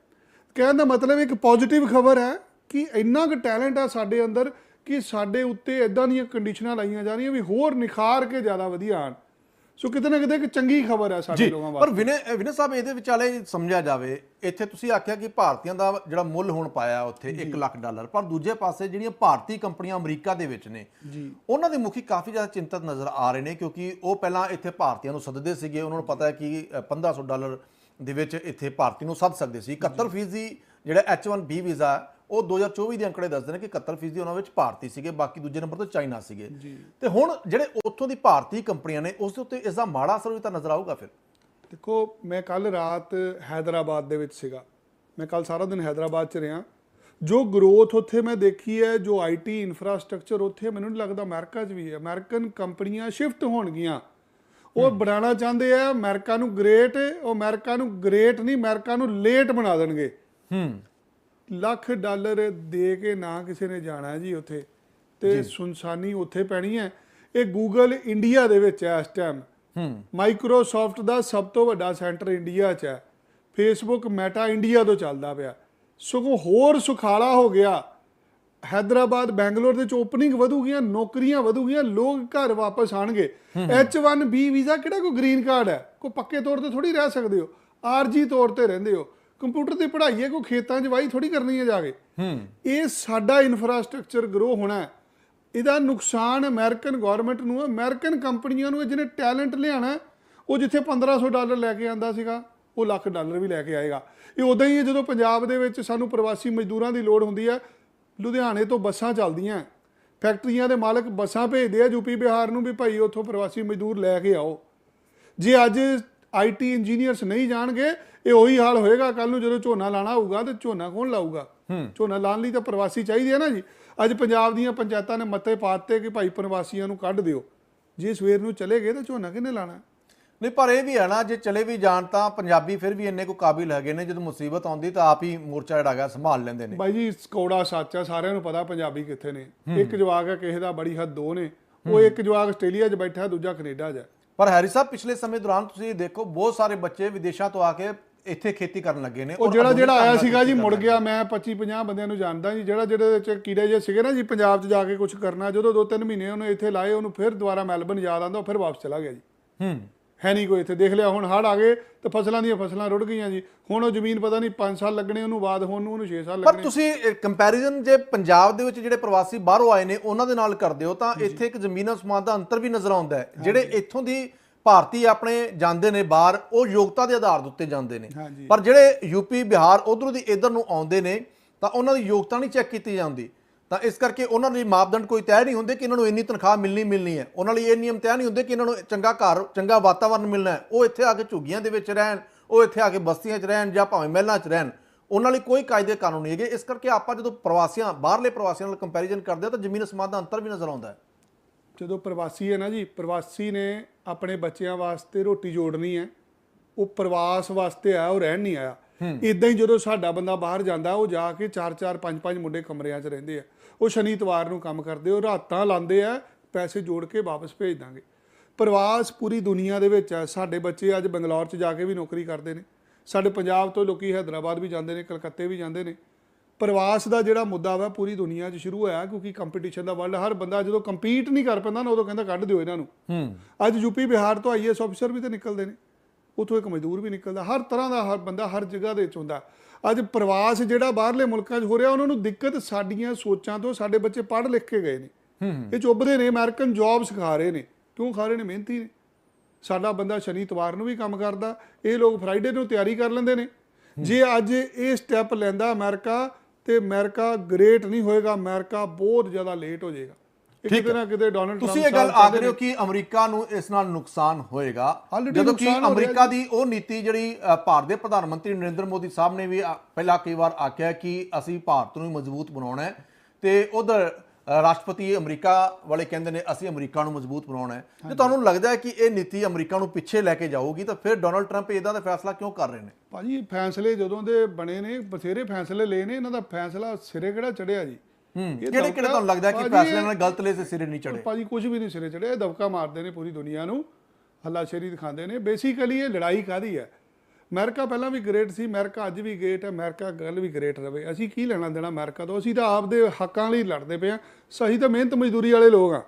S2: ਕਹਿਣ ਦਾ ਮਤਲਬ ਇੱਕ ਪੋਜ਼ਿਟਿਵ ਖਬਰ ਹੈ ਕਿ ਇੰਨਾ ਕੁ ਟੈਲੈਂਟ ਆ ਸਾਡੇ ਅੰਦਰ ਕਿ ਸਾਡੇ ਉੱਤੇ ਇਦਾਂ ਦੀਆਂ ਕੰਡੀਸ਼ਨਾਂ ਲਾਈਆਂ ਜਾ ਰਹੀਆਂ ਵੀ ਹੋਰ ਨਿਖਾਰ ਕੇ ਜ਼ਿਆਦਾ ਵਧੀਆ ਆਣ ਸੋ ਕਿਤੇ ਨਾ ਕਿਤੇ ਇੱਕ ਚੰਗੀ ਖਬਰ ਹੈ ਸਾਡੇ ਲੋਕਾਂ
S1: ਪਰ
S2: ਵਾਸਤੇ।
S1: ਵਿਨੇ ਵਿਨੇ ਸਾਹਿਬ ਇਹਦੇ ਵਿਚਾਲੇ ਸਮਝਿਆ ਜਾਵੇ ਇੱਥੇ ਤੁਸੀਂ ਆਖਿਆ ਕਿ ਭਾਰਤੀਆਂ ਦਾ ਜਿਹੜਾ ਮੁੱਲ ਹੁਣ ਪਾਇਆ ਉੱਥੇ 1 ਲੱਖ ਡਾਲਰ ਪਰ ਦੂਜੇ ਪਾਸੇ ਜਿਹੜੀਆਂ ਭਾਰਤੀ ਕੰਪਨੀਆਂ ਅਮਰੀਕਾ ਦੇ ਵਿੱਚ ਨੇ
S2: ਜੀ।
S1: ਉਹਨਾਂ ਦੇ ਮੁਖੀ ਕਾਫੀ ਜ਼ਿਆਦਾ ਚਿੰਤਤ ਨਜ਼ਰ ਆ ਰਹੇ ਨੇ ਕਿਉਂਕਿ ਉਹ ਪਹਿਲਾਂ ਇੱਥੇ ਭਾਰਤੀਆਂ ਨੂੰ ਸੱਦਦੇ ਸੀਗੇ ਉਹਨਾਂ ਨੂੰ ਪਤਾ ਹੈ ਕਿ ਅ, 1500 ਡਾਲਰ ਦੇ ਵਿੱਚ ਇੱਥੇ ਭਾਰਤੀ ਨੂੰ ਸੱਦ ਸਕਦੇ ਸੀ। 71 ਫੀਸਦੀ ਜਿਹੜਾ H1B ਵੀਜ਼ਾ ਉਹ 2024 ਦੇ ਅੰਕੜੇ ਦੱਸਦੇ ਨੇ ਕਿ 71 ਫੀਸਦੀ ਉਹਨਾਂ ਵਿੱਚ ਭਾਰਤੀ ਸੀਗੇ ਬਾਕੀ ਦੂਜੇ ਨੰਬਰ ਤੇ ਚਾਈਨਾ ਸੀਗੇ। ਤੇ ਹੁਣ ਜਿਹੜੇ ਉੱਥੋਂ ਦੀ ਭਾਰਤੀ ਕੰਪਨੀਆਂ ਨੇ ਉਸ ਦੇ ਉੱਤੇ ਇਸ ਦਾ ਮਾੜਾ ਅਸਰ ਵੀ ਤਾਂ ਨਜ਼ਰ ਆਊਗਾ ਫਿਰ।
S2: ਦੇਖੋ ਮੈਂ ਕੱਲ ਰਾਤ ਹੈਦਰਾਬਾਦ ਦੇ ਵਿੱਚ ਸੀਗਾ। ਮੈਂ ਕੱਲ ਸਾਰਾ ਦਿਨ ਹੈਦਰਾਬਾਦ ਚ ਰਿਹਾ। ਜੋ ਗਰੋਥ ਉੱਥੇ ਮੈਂ ਦੇਖੀ ਹੈ ਜੋ ਆਈਟੀ ਇਨਫਰਾਸਟ੍ਰਕਚਰ ਉੱਥੇ ਮੈਨੂੰ ਨਹੀਂ ਲੱਗਦਾ ਅਮਰੀਕਾ 'ਚ ਵੀ ਹੈ। ਅਮਰੀਕਨ ਕੰਪਨੀਆਂ ਸ਼ਿਫਟ ਹੋਣਗੀਆਂ। ਉਹ ਬਣਾਉਣਾ ਚਾਹੁੰਦੇ ਆ ਅਮਰੀਕਾ ਨੂੰ ਗ੍ਰੇਟ ਉਹ ਅਮਰੀਕਾ ਨੂੰ ਗ੍ਰੇਟ ਨਹੀਂ ਅਮਰੀਕਾ ਨੂੰ ਲੇਟ ਬਣਾ ਦੇਣਗੇ।
S1: ਹੂੰ।
S2: ਲੱਖ ਡਾਲਰ ਦੇ ਕੇ ਨਾ ਕਿਸੇ ਨੇ ਜਾਣਾ ਜੀ ਉੱਥੇ। ਤੇ ਸੁਨਸਾਨੀ ਉੱਥੇ ਪੈਣੀ ਹੈ। ਇਹ ਗੂਗਲ ਇੰਡੀਆ ਦੇ ਵਿੱਚ ਹੈ ਇਸ ਟਾਈਮ
S1: ਹੂੰ।
S2: ਮਾਈਕਰੋਸਾਫਟ ਦਾ ਸਭ ਤੋਂ ਵੱਡਾ ਸੈਂਟਰ ਇੰਡੀਆ 'ਚ ਹੈ। ਫੇਸਬੁੱਕ ਮੈਟਾ ਇੰਡੀਆ ਤੋਂ ਚੱਲਦਾ ਪਿਆ। ਸਗੋਂ ਹੋਰ ਸੁਖਾਲਾ ਹੋ ਗਿਆ। ਹੈਦਰਾਬਾਦ ਬੈਂਗਲੌਰ ਦੇ ਚ ਓਪਨਿੰਗ ਵਧੂਗੀਆਂ ਨੌਕਰੀਆਂ ਵਧੂਗੀਆਂ ਲੋਕ ਘਰ ਵਾਪਸ ਆਣਗੇ H1B ਵੀਜ਼ਾ ਕਿਹੜਾ ਕੋਈ ਗ੍ਰੀਨ ਕਾਰਡ ਹੈ? ਕੋਈ ਪੱਕੇ ਤੌਰ ਤੇ ਥੋੜੀ ਰਹਿ ਸਕਦੇ ਹੋ। ਆਰਜੀ ਤੌਰ ਤੇ ਰਹਿੰਦੇ ਹੋ। ਕੰਪਿਊਟਰ ਦੀ ਪੜ੍ਹਾਈ ਹੈ ਕੋਈ ਖੇਤਾਂ 'ਚ ਵਾਹੀ ਥੋੜੀ ਕਰਨੀ ਹੈ ਜਾ ਕੇ।
S1: ਹੂੰ।
S2: ਇਹ ਸਾਡਾ ਇਨਫਰਾਸਟ੍ਰਕਚਰ ਗਰੋ ਹੋਣਾ ਹੈ। ਇਹਦਾ ਨੁਕਸਾਨ ਅਮਰੀਕਨ ਗਵਰਨਮੈਂਟ ਨੂੰ ਹੈ। ਅਮਰੀਕਨ ਕੰਪਨੀਆਂ ਨੂੰ ਜਿਹਨੇ ਟੈਲੈਂਟ ਲਿਆਣਾ ਉਹ ਜਿੱਥੇ 1500 ਡਾਲਰ ਲੈ ਕੇ ਆਂਦਾ ਸੀਗਾ ਉਹ ਲੱਖ ਡਾਲਰ ਵੀ ਲੈ ਕੇ ਆਏਗਾ। ਇਹ ਉਦਾਂ ਹੀ ਹੈ ਜਦੋਂ ਪੰਜਾਬ ਦੇ ਵਿੱਚ ਸਾਨੂੰ ਪ੍ਰਵਾਸੀ ਮਜ਼ਦੂਰਾਂ ਦੀ ਲੋੜ ਹੁੰਦੀ ਹੈ ਲੁਧਿਆਣੇ ਤੋਂ ਬੱਸਾਂ ਚੱਲਦੀਆਂ। ਫੈਕਟਰੀਆਂ ਦੇ ਮਾਲਕ ਬੱਸਾਂ ਭੇਜਦੇ ਆ ਯੂਪੀ ਬਿਹਾਰ ਨੂੰ ਵੀ ਭਾਈ ਉੱਥੋਂ ਪ੍ਰਵਾਸੀ ਮਜ਼ਦੂਰ ਲੈ ਕੇ ਆਓ। ਜੇ ਅੱਜ ਆਈਟੀ ਇੰਜੀਨੀਅਰਸ ਨਹੀਂ ਜਾਣਗੇ ਇਹ ਉਹੀ ਹਾਲ ਹੋਏਗਾ ਕੱਲ ਨੂੰ ਜਦੋਂ ਝੋਨਾ ਲਾਣਾ ਹੋਊਗਾ ਤੇ ਝੋਨਾ ਕੌਣ ਲਾਊਗਾ? ਝੋਨਾ ਲਾਉਣ ਲਈ ਤਾਂ ਪ੍ਰਵਾਸੀ ਚਾਹੀਦੇ ਆ ਨਾ ਜੀ। ਅੱਜ ਪੰਜਾਬ ਦੀਆਂ ਪੰਚਾਇਤਾਂ ਨੇ ਮੱਤੇ ਪਾਤੇ ਕਿ ਭਾਈ ਪ੍ਰਵਾਸੀਆਂ ਨੂੰ ਕੱਢ ਦਿਓ। ਜੇ ਸਵੇਰ ਨੂੰ ਚਲੇ ਗਏ ਤਾਂ ਝੋਨਾ ਕਿਹਨੇ ਲਾਣਾ
S1: ਨਹੀਂ ਪਰ ਇਹ ਵੀ ਹੈ ਨਾ ਜੇ ਚਲੇ ਵੀ ਜਾਣ ਤਾਂ ਪੰਜਾਬੀ ਫਿਰ ਵੀ ਇੰਨੇ ਕੋ ਕਾਬਿਲ ਹੈਗੇ ਨੇ ਜਦੋਂ ਮੁਸੀਬਤ ਆਉਂਦੀ ਤਾਂ ਆਪ ਹੀ ਮੋਰਚਾ ਜਿਹੜਾ ਹੈਗਾ ਸੰਭਾਲ ਲੈਂਦੇ ਨੇ।
S2: ਬਾਈ ਜੀ ਸਕੌੜਾ ਸੱਚ ਆ ਸਾਰਿਆਂ ਨੂੰ ਪਤਾ ਪੰਜਾਬੀ ਕਿੱਥੇ ਨੇ। ਇੱਕ ਜਵਾਕ ਹੈ ਕਿਸੇ ਦਾ ਬੜੀ ਹੱਦ ਦੋ ਨੇ। ਉਹ ਇੱਕ ਜਵਾਕ ਆਸਟ੍ਰੇਲੀਆ 'ਚ ਬੈਠਾ ਦੂਜਾ ਕੈਨੇਡਾ 'ਚ। ਹੈ।
S1: ਪਰ ਹੈਰੀ ਸਾਹਿਬ ਪਿਛਲੇ ਸਮੇਂ ਦੌਰਾਨ ਤੁਸੀਂ ਦੇਖੋ ਬਹੁਤ ਸਾਰੇ ਬੱਚੇ ਵਿਦੇਸ਼ਾਂ ਤੋਂ ਆ ਕੇ ਇੱਥੇ ਖੇਤੀ ਕਰਨ ਲੱਗੇ ਨੇ।
S2: ਉਹ ਜਿਹੜਾ ਜਿਹੜਾ ਆਇਆ ਸੀਗਾ ਜੀ ਮੁੜ ਗਿਆ ਮੈਂ 25 50 ਬੰਦਿਆਂ ਨੂੰ ਜਾਣਦਾ ਜੀ ਜਿਹੜਾ ਜਿਹੜੇ ਵਿੱਚ ਕੀੜੇ ਜੇ ਸੀਗੇ ਨਾ ਜੀ ਪੰਜਾਬ 'ਚ ਜਾ ਕੇ ਕੁਝ ਕਰਨਾ ਜਦੋਂ ਦੋ ਤਿੰਨ ਮਹੀਨੇ ਉਹਨੇ ਇੱਥੇ ਲਾਏ ਉਹਨੂੰ ਫਿਰ ਦੁਬਾਰਾ ਮੈਲਬਨ ਯਾਦ ਆਂਦਾ ਉਹ ਫਿਰ ਵਾਪਸ ਚਲਾ ਗਿਆ ਜੀ।
S1: ਹੂੰ।
S2: ਹੈ ਨਹੀਂ ਕੋਈ ਇੱਥੇ। ਦੇਖ ਲਿਆ ਹੁਣ ਹੜ ਆ ਗਏ ਤੇ ਫਸਲਾਂ ਦੀਆਂ ਫਸਲਾਂ ਰੁੜ ਗਈਆਂ ਜੀ। ਹੁਣ ਉਹ ਜ਼ਮੀਨ ਪਤਾ ਨਹੀਂ 5 ਸਾਲ ਲੱਗਣੇ ਉਹਨੂੰ ਬਾਅਦ ਹੁਣ ਨੂੰ ਉਹਨੂੰ 6 ਸਾਲ
S1: ਪਰ
S2: ਲੱਗਣੇ।
S1: ਤੁਸੀਂ ਕੰਪੈਰੀਜ਼ਨ ਜੇ ਪੰਜਾਬ ਦੇ ਵਿੱਚ ਜਿਹੜੇ ਪ੍ਰਵਾਸੀ ਬਾਹਰੋਂ ਆਏ ਨੇ ਉਹਨਾਂ ਦੇ ਨਾਲ ਕਰਦੇ ਹੋ ਤਾਂ ਇੱਥੇ ਇੱਕ ਜ਼ਮੀਨ ਅਸਮਾਨ ਦਾ ਅੰਤਰ ਵੀ ਨਜ਼ਰ ਆਉਂਦਾ ਹੈ। ਜਿਹੜੇ ਇੱਥੋਂ ਦੀ ਭਾਰਤੀ ਆਪਣੇ ਜਾਂਦੇ ਨੇ ਬਾਹਰ ਉਹ ਯੋਗਤਾ ਦੇ ਆਧਾਰ ਦੇ ਉੱਤੇ ਜਾਂਦੇ ਨੇ। ਪਰ ਜਿਹੜੇ ਯੂਪੀ ਬਿਹਾਰ ਉਧਰੋਂ ਦੀ ਇਧਰ ਨੂੰ ਆਉਂਦੇ ਨੇ ਤਾਂ ਉਹਨਾਂ ਦੀ ਯੋਗਤਾ ਨਹੀਂ ਚੈੱਕ ਕੀਤੀ ਜਾਂਦੀ। ਤਾਂ ਇਸ ਕਰਕੇ ਉਹਨਾਂ ਦੇ ਮਾਪਦੰਡ ਕੋਈ ਤੈਅ ਨਹੀਂ ਹੁੰਦੇ ਕਿ ਇਹਨਾਂ ਨੂੰ ਇੰਨੀ ਤਨਖਾਹ ਮਿਲਣੀ ਮਿਲਣੀ ਹੈ। ਉਹਨਾਂ ਲਈ ਇਹ ਨਿਯਮ ਤੈਅ ਨਹੀਂ ਹੁੰਦੇ ਕਿ ਇਹਨਾਂ ਨੂੰ ਚੰਗਾ ਘਰ ਚੰਗਾ ਵਾਤਾਵਰਣ ਮਿਲਣਾ ਹੈ। ਉਹ ਇੱਥੇ ਆ ਕੇ ਝੁੱਗੀਆਂ ਦੇ ਵਿੱਚ ਰਹਿਣ ਉਹ ਇੱਥੇ ਆ ਕੇ ਬਸਤੀਆਂ 'ਚ ਰਹਿਣ ਜਾਂ ਭਾਵੇਂ ਮਹਿਲਾਂ 'ਚ ਰਹਿਣ ਉਹਨਾਂ ਲਈ ਕੋਈ ਕਾਇਦੇ ਕਾਨੂੰਨ ਨਹੀਂ ਹੈਗੇ। ਇਸ ਕਰਕੇ ਆਪਾਂ ਜਦੋਂ ਪ੍ਰਵਾਸੀਆਂ ਬਾਹਰਲੇ ਪ੍ਰਵਾਸੀਆਂ ਨਾਲ ਕੰਪੈਰੀਜ਼ਨ ਕਰਦੇ ਹਾਂ ਤਾਂ ਜ਼ਮੀਨ ਅਸਮਾਨ ਦਾ ਅੰਤਰ ਵੀ ਨਜ਼ਰ ਆਉਂਦਾ ਹੈ।
S2: ਜਦੋਂ ਪ੍ਰਵਾਸੀ ਹੈ ਨਾ ਜੀ ਪ੍ਰਵਾਸੀ ਨੇ ਆਪਣੇ ਬੱਚਿਆਂ ਵਾਸਤੇ ਰੋਟੀ ਜੋੜਨੀ ਹੈ ਉਹ ਪ੍ਰਵਾਸ ਵਾਸਤੇ ਆਇਆ ਉਹ ਰਹਿਣ ਨਹੀਂ ਆਇਆ। ਇਦਾਂ ਹੀ ਜਦੋਂ ਸਾਡਾ ਬੰਦਾ ਬਾਹਰ ਜਾਂਦਾ ਉਹ ਜਾ ਕੇ 4-4 5-5 ਮੁੰਡੇ ਕਮਰਿਆਂ 'ਚ ਰਹਿੰਦੇ ਆ। ਉਹ ਸ਼ਨੀ ਇਤਵਾਰ ਨੂੰ ਕੰਮ ਕਰਦੇ ਉਹ ਰਾਤਾਂ ਲਾਉਂਦੇ ਆ ਪੈਸੇ ਜੋੜ ਕੇ ਵਾਪਸ ਭੇਜ ਦਾਂਗੇ। ਪ੍ਰਵਾਸ ਪੂਰੀ ਦੁਨੀਆ ਦੇ ਵਿੱਚ ਹੈ ਸਾਡੇ ਬੱਚੇ ਅੱਜ ਬੰਗਲੌਰ 'ਚ ਜਾ ਕੇ ਵੀ ਨੌਕਰੀ ਕਰਦੇ ਨੇ। ਸਾਡੇ ਪੰਜਾਬ ਤੋਂ ਲੋਕੀ ਹੈਦਰਾਬਾਦ ਵੀ ਜਾਂਦੇ ਨੇ ਕਲਕੱਤੇ ਵੀ ਜਾਂਦੇ ਨੇ। ਪ੍ਰਵਾਸ ਦਾ ਜਿਹੜਾ ਮੁੱਦਾ ਵਾ ਪੂਰੀ ਦੁਨੀਆ 'ਚ ਸ਼ੁਰੂ ਹੋਇਆ ਕਿਉਂਕਿ ਕੰਪੀਟੀਸ਼ਨ ਦਾ ਵਰਲਡ ਹਰ ਬੰਦਾ ਜਦੋਂ ਕੰਪੀਟ ਨਹੀਂ ਕਰ ਪੈਂਦਾ ਨਾ ਉਦੋਂ ਕਹਿੰਦਾ ਕੱਢ ਦਿਓ ਇਹਨਾਂ ਨੂੰ।
S1: ਹੂੰ।
S2: ਅੱਜ ਯੂਪੀ ਬਿਹਾਰ ਤੋਂ ਆਈਐਸ ਅਫਸਰ ਵੀ ਤੇ ਨਿਕਲਦੇ ਨੇ। ਉਥੋਂ ਇੱਕ ਮਜ਼ਦੂਰ ਵੀ ਨਿਕਲਦਾ ਹਰ ਤਰ੍ਹਾਂ ਦਾ ਹਰ ਬੰਦਾ ਹਰ ਜਗ੍ਹਾ ਦੇ ਵਿੱਚ ਹੁੰਦਾ। ਅੱਜ ਪ੍ਰਵਾਸ ਜਿਹੜਾ ਬਾਹਰਲੇ ਮੁਲਕਾਂ 'ਚ ਹੋ ਰਿਹਾ ਉਹਨਾਂ ਨੂੰ ਦਿੱਕਤ ਸਾਡੀਆਂ ਸੋਚਾਂ ਤੋਂ ਸਾਡੇ ਬੱਚੇ ਪੜ੍ਹ ਲਿਖ ਕੇ ਗਏ ਨੇ। ਇਹ ਚੁੱਭਦੇ ਨੇ ਅਮਰੀਕਨ ਜੌਬ ਸਿਖਾ ਰਹੇ ਨੇ। ਕਿਉਂ ਖਾ ਰਹੇ ਨੇ? ਮਿਹਨਤੀ ਨੇ। ਸਾਡਾ ਬੰਦਾ ਸ਼ਨੀ ਇਤਵਾਰ ਨੂੰ ਵੀ ਕੰਮ ਕਰਦਾ ਇਹ ਲੋਕ ਫਰਾਈਡੇ ਨੂੰ ਤਿਆਰੀ ਕਰ ਲੈਂਦੇ ਨੇ। ਜੇ ਅੱਜ ਇਹ ਸਟੈਪ ਲੈਂਦਾ ਅਮਰੀਕਾ ਤੇ ਅਮਰੀਕਾ ਗ੍ਰੇਟ ਨਹੀਂ ਹੋਏਗਾ ਅਮਰੀਕਾ ਬਹੁਤ ਜ਼ਿਆਦਾ ਲੇਟ ਹੋ ਜਾਏਗਾ। ਇਹ ਕਿਤੇ ਨਾ ਕਿਤੇ ਡੋਨਲਡ ਟਰੰਪ
S1: ਤੁਸੀਂ ਇਹ ਗੱਲ ਆਖ ਰਹੇ ਹੋ ਕਿ ਅਮਰੀਕਾ ਨੂੰ ਇਸ ਨਾਲ ਨੁਕਸਾਨ ਹੋਏਗਾ? ਜਦੋਂ ਕਿ
S2: ਹੋ
S1: ਅਮਰੀਕਾ ਦੀ ਉਹ ਨੀਤੀ ਜਿਹੜੀ ਭਾਰਤ ਦੇ ਪ੍ਰਧਾਨ ਮੰਤਰੀ ਨਰਿੰਦਰ ਮੋਦੀ ਸਾਹਿਬ ਨੇ ਵੀ ਪਹਿਲਾਂ ਕਈ ਵਾਰ ਆਖਿਆ ਕਿ ਅਸੀਂ ਭਾਰਤ ਨੂੰ ਮਜ਼ਬੂਤ ਬਣਾਉਣਾ ਹੈ ਤੇ ਉਧਰ ਰਾਸ਼ਟਰਪਤੀ ਅਮਰੀਕਾ ਵਾਲੇ ਕਹਿੰਦੇ ਨੇ ਅਸੀਂ ਅਮਰੀਕਾ ਨੂੰ ਮਜ਼ਬੂਤ ਬਣਾਉਣਾ ਹੈ। ਜੇ ਤੁਹਾਨੂੰ ਲੱਗਦਾ ਹੈ ਕਿ ਇਹ ਨੀਤੀ ਅਮਰੀਕਾ ਨੂੰ ਪਿੱਛੇ ਲੈ ਕੇ ਜਾਊਗੀ ਤਾਂ ਫਿਰ ਡੋਨਲਡ ਟਰੰਪ ਇਦਾਂ ਦਾ ਫੈਸਲਾ ਕਿਉਂ ਕਰ ਰਹੇ ਨੇ?
S2: ਭਾਜੀ ਫੈਸਲੇ ਜਦੋਂ ਦੇ ਬਣੇ ਨੇ ਬਥੇਰੇ ਫੈਸਲੇ ਲਏ ਨੇ ਇਹਨਾਂ ਦਾ ਫੈਸਲਾ ਸਿਰੇ ਕਿਹੜਾ ਚੜਿਆ ਜੀ?
S1: ਹੂੰ ਕਿਹੜੇ ਕਿਹੜੇ ਤੁਹਾਨੂੰ ਲੱਗਦਾ ਕਿ ਫੈਸਲੇ ਨਾਲ ਗਲਤ ਲੈ ਸੇ ਸਿਰੇ ਨਹੀਂ ਚੜੇ
S2: ਭਾਜੀ ਕੁਝ ਵੀ ਨਹੀਂ ਸਿਰੇ ਚੜਿਆ ਇਹ ਦਬਕਾ ਮਾਰਦੇ ਨੇ ਪੂਰੀ ਦੁਨੀਆ ਨੂੰ ਹੱਲਾਸ਼ੇਰੀ ਦਿਖਾਉਂਦੇ ਨੇ। ਬੇਸਿਕਲੀ ਇਹ ਲੜਾਈ ਕਾਦੀ ਹੈ? ਅਮਰੀਕਾ ਪਹਿਲਾਂ ਵੀ ਗ੍ਰੇਟ ਸੀ ਅਮਰੀਕਾ ਅੱਜ ਵੀ ਗ੍ਰੇਟ ਹੈ ਅਮਰੀਕਾ ਗੱਲ ਵੀ ਗ੍ਰੇਟ ਰਵੇ। ਅਸੀਂ ਕੀ ਲੈਣਾ ਦੇਣਾ ਅਮਰੀਕਾ ਤੋਂ? ਅਸੀਂ ਤਾਂ ਆਪਦੇ ਹੱਕਾਂ ਲਈ ਲੜਦੇ ਪਏ ਆ ਸਹੀ ਤਾਂ ਮਿਹਨਤ ਮਜ਼ਦੂਰੀ ਵਾਲੇ ਲੋਕ ਆ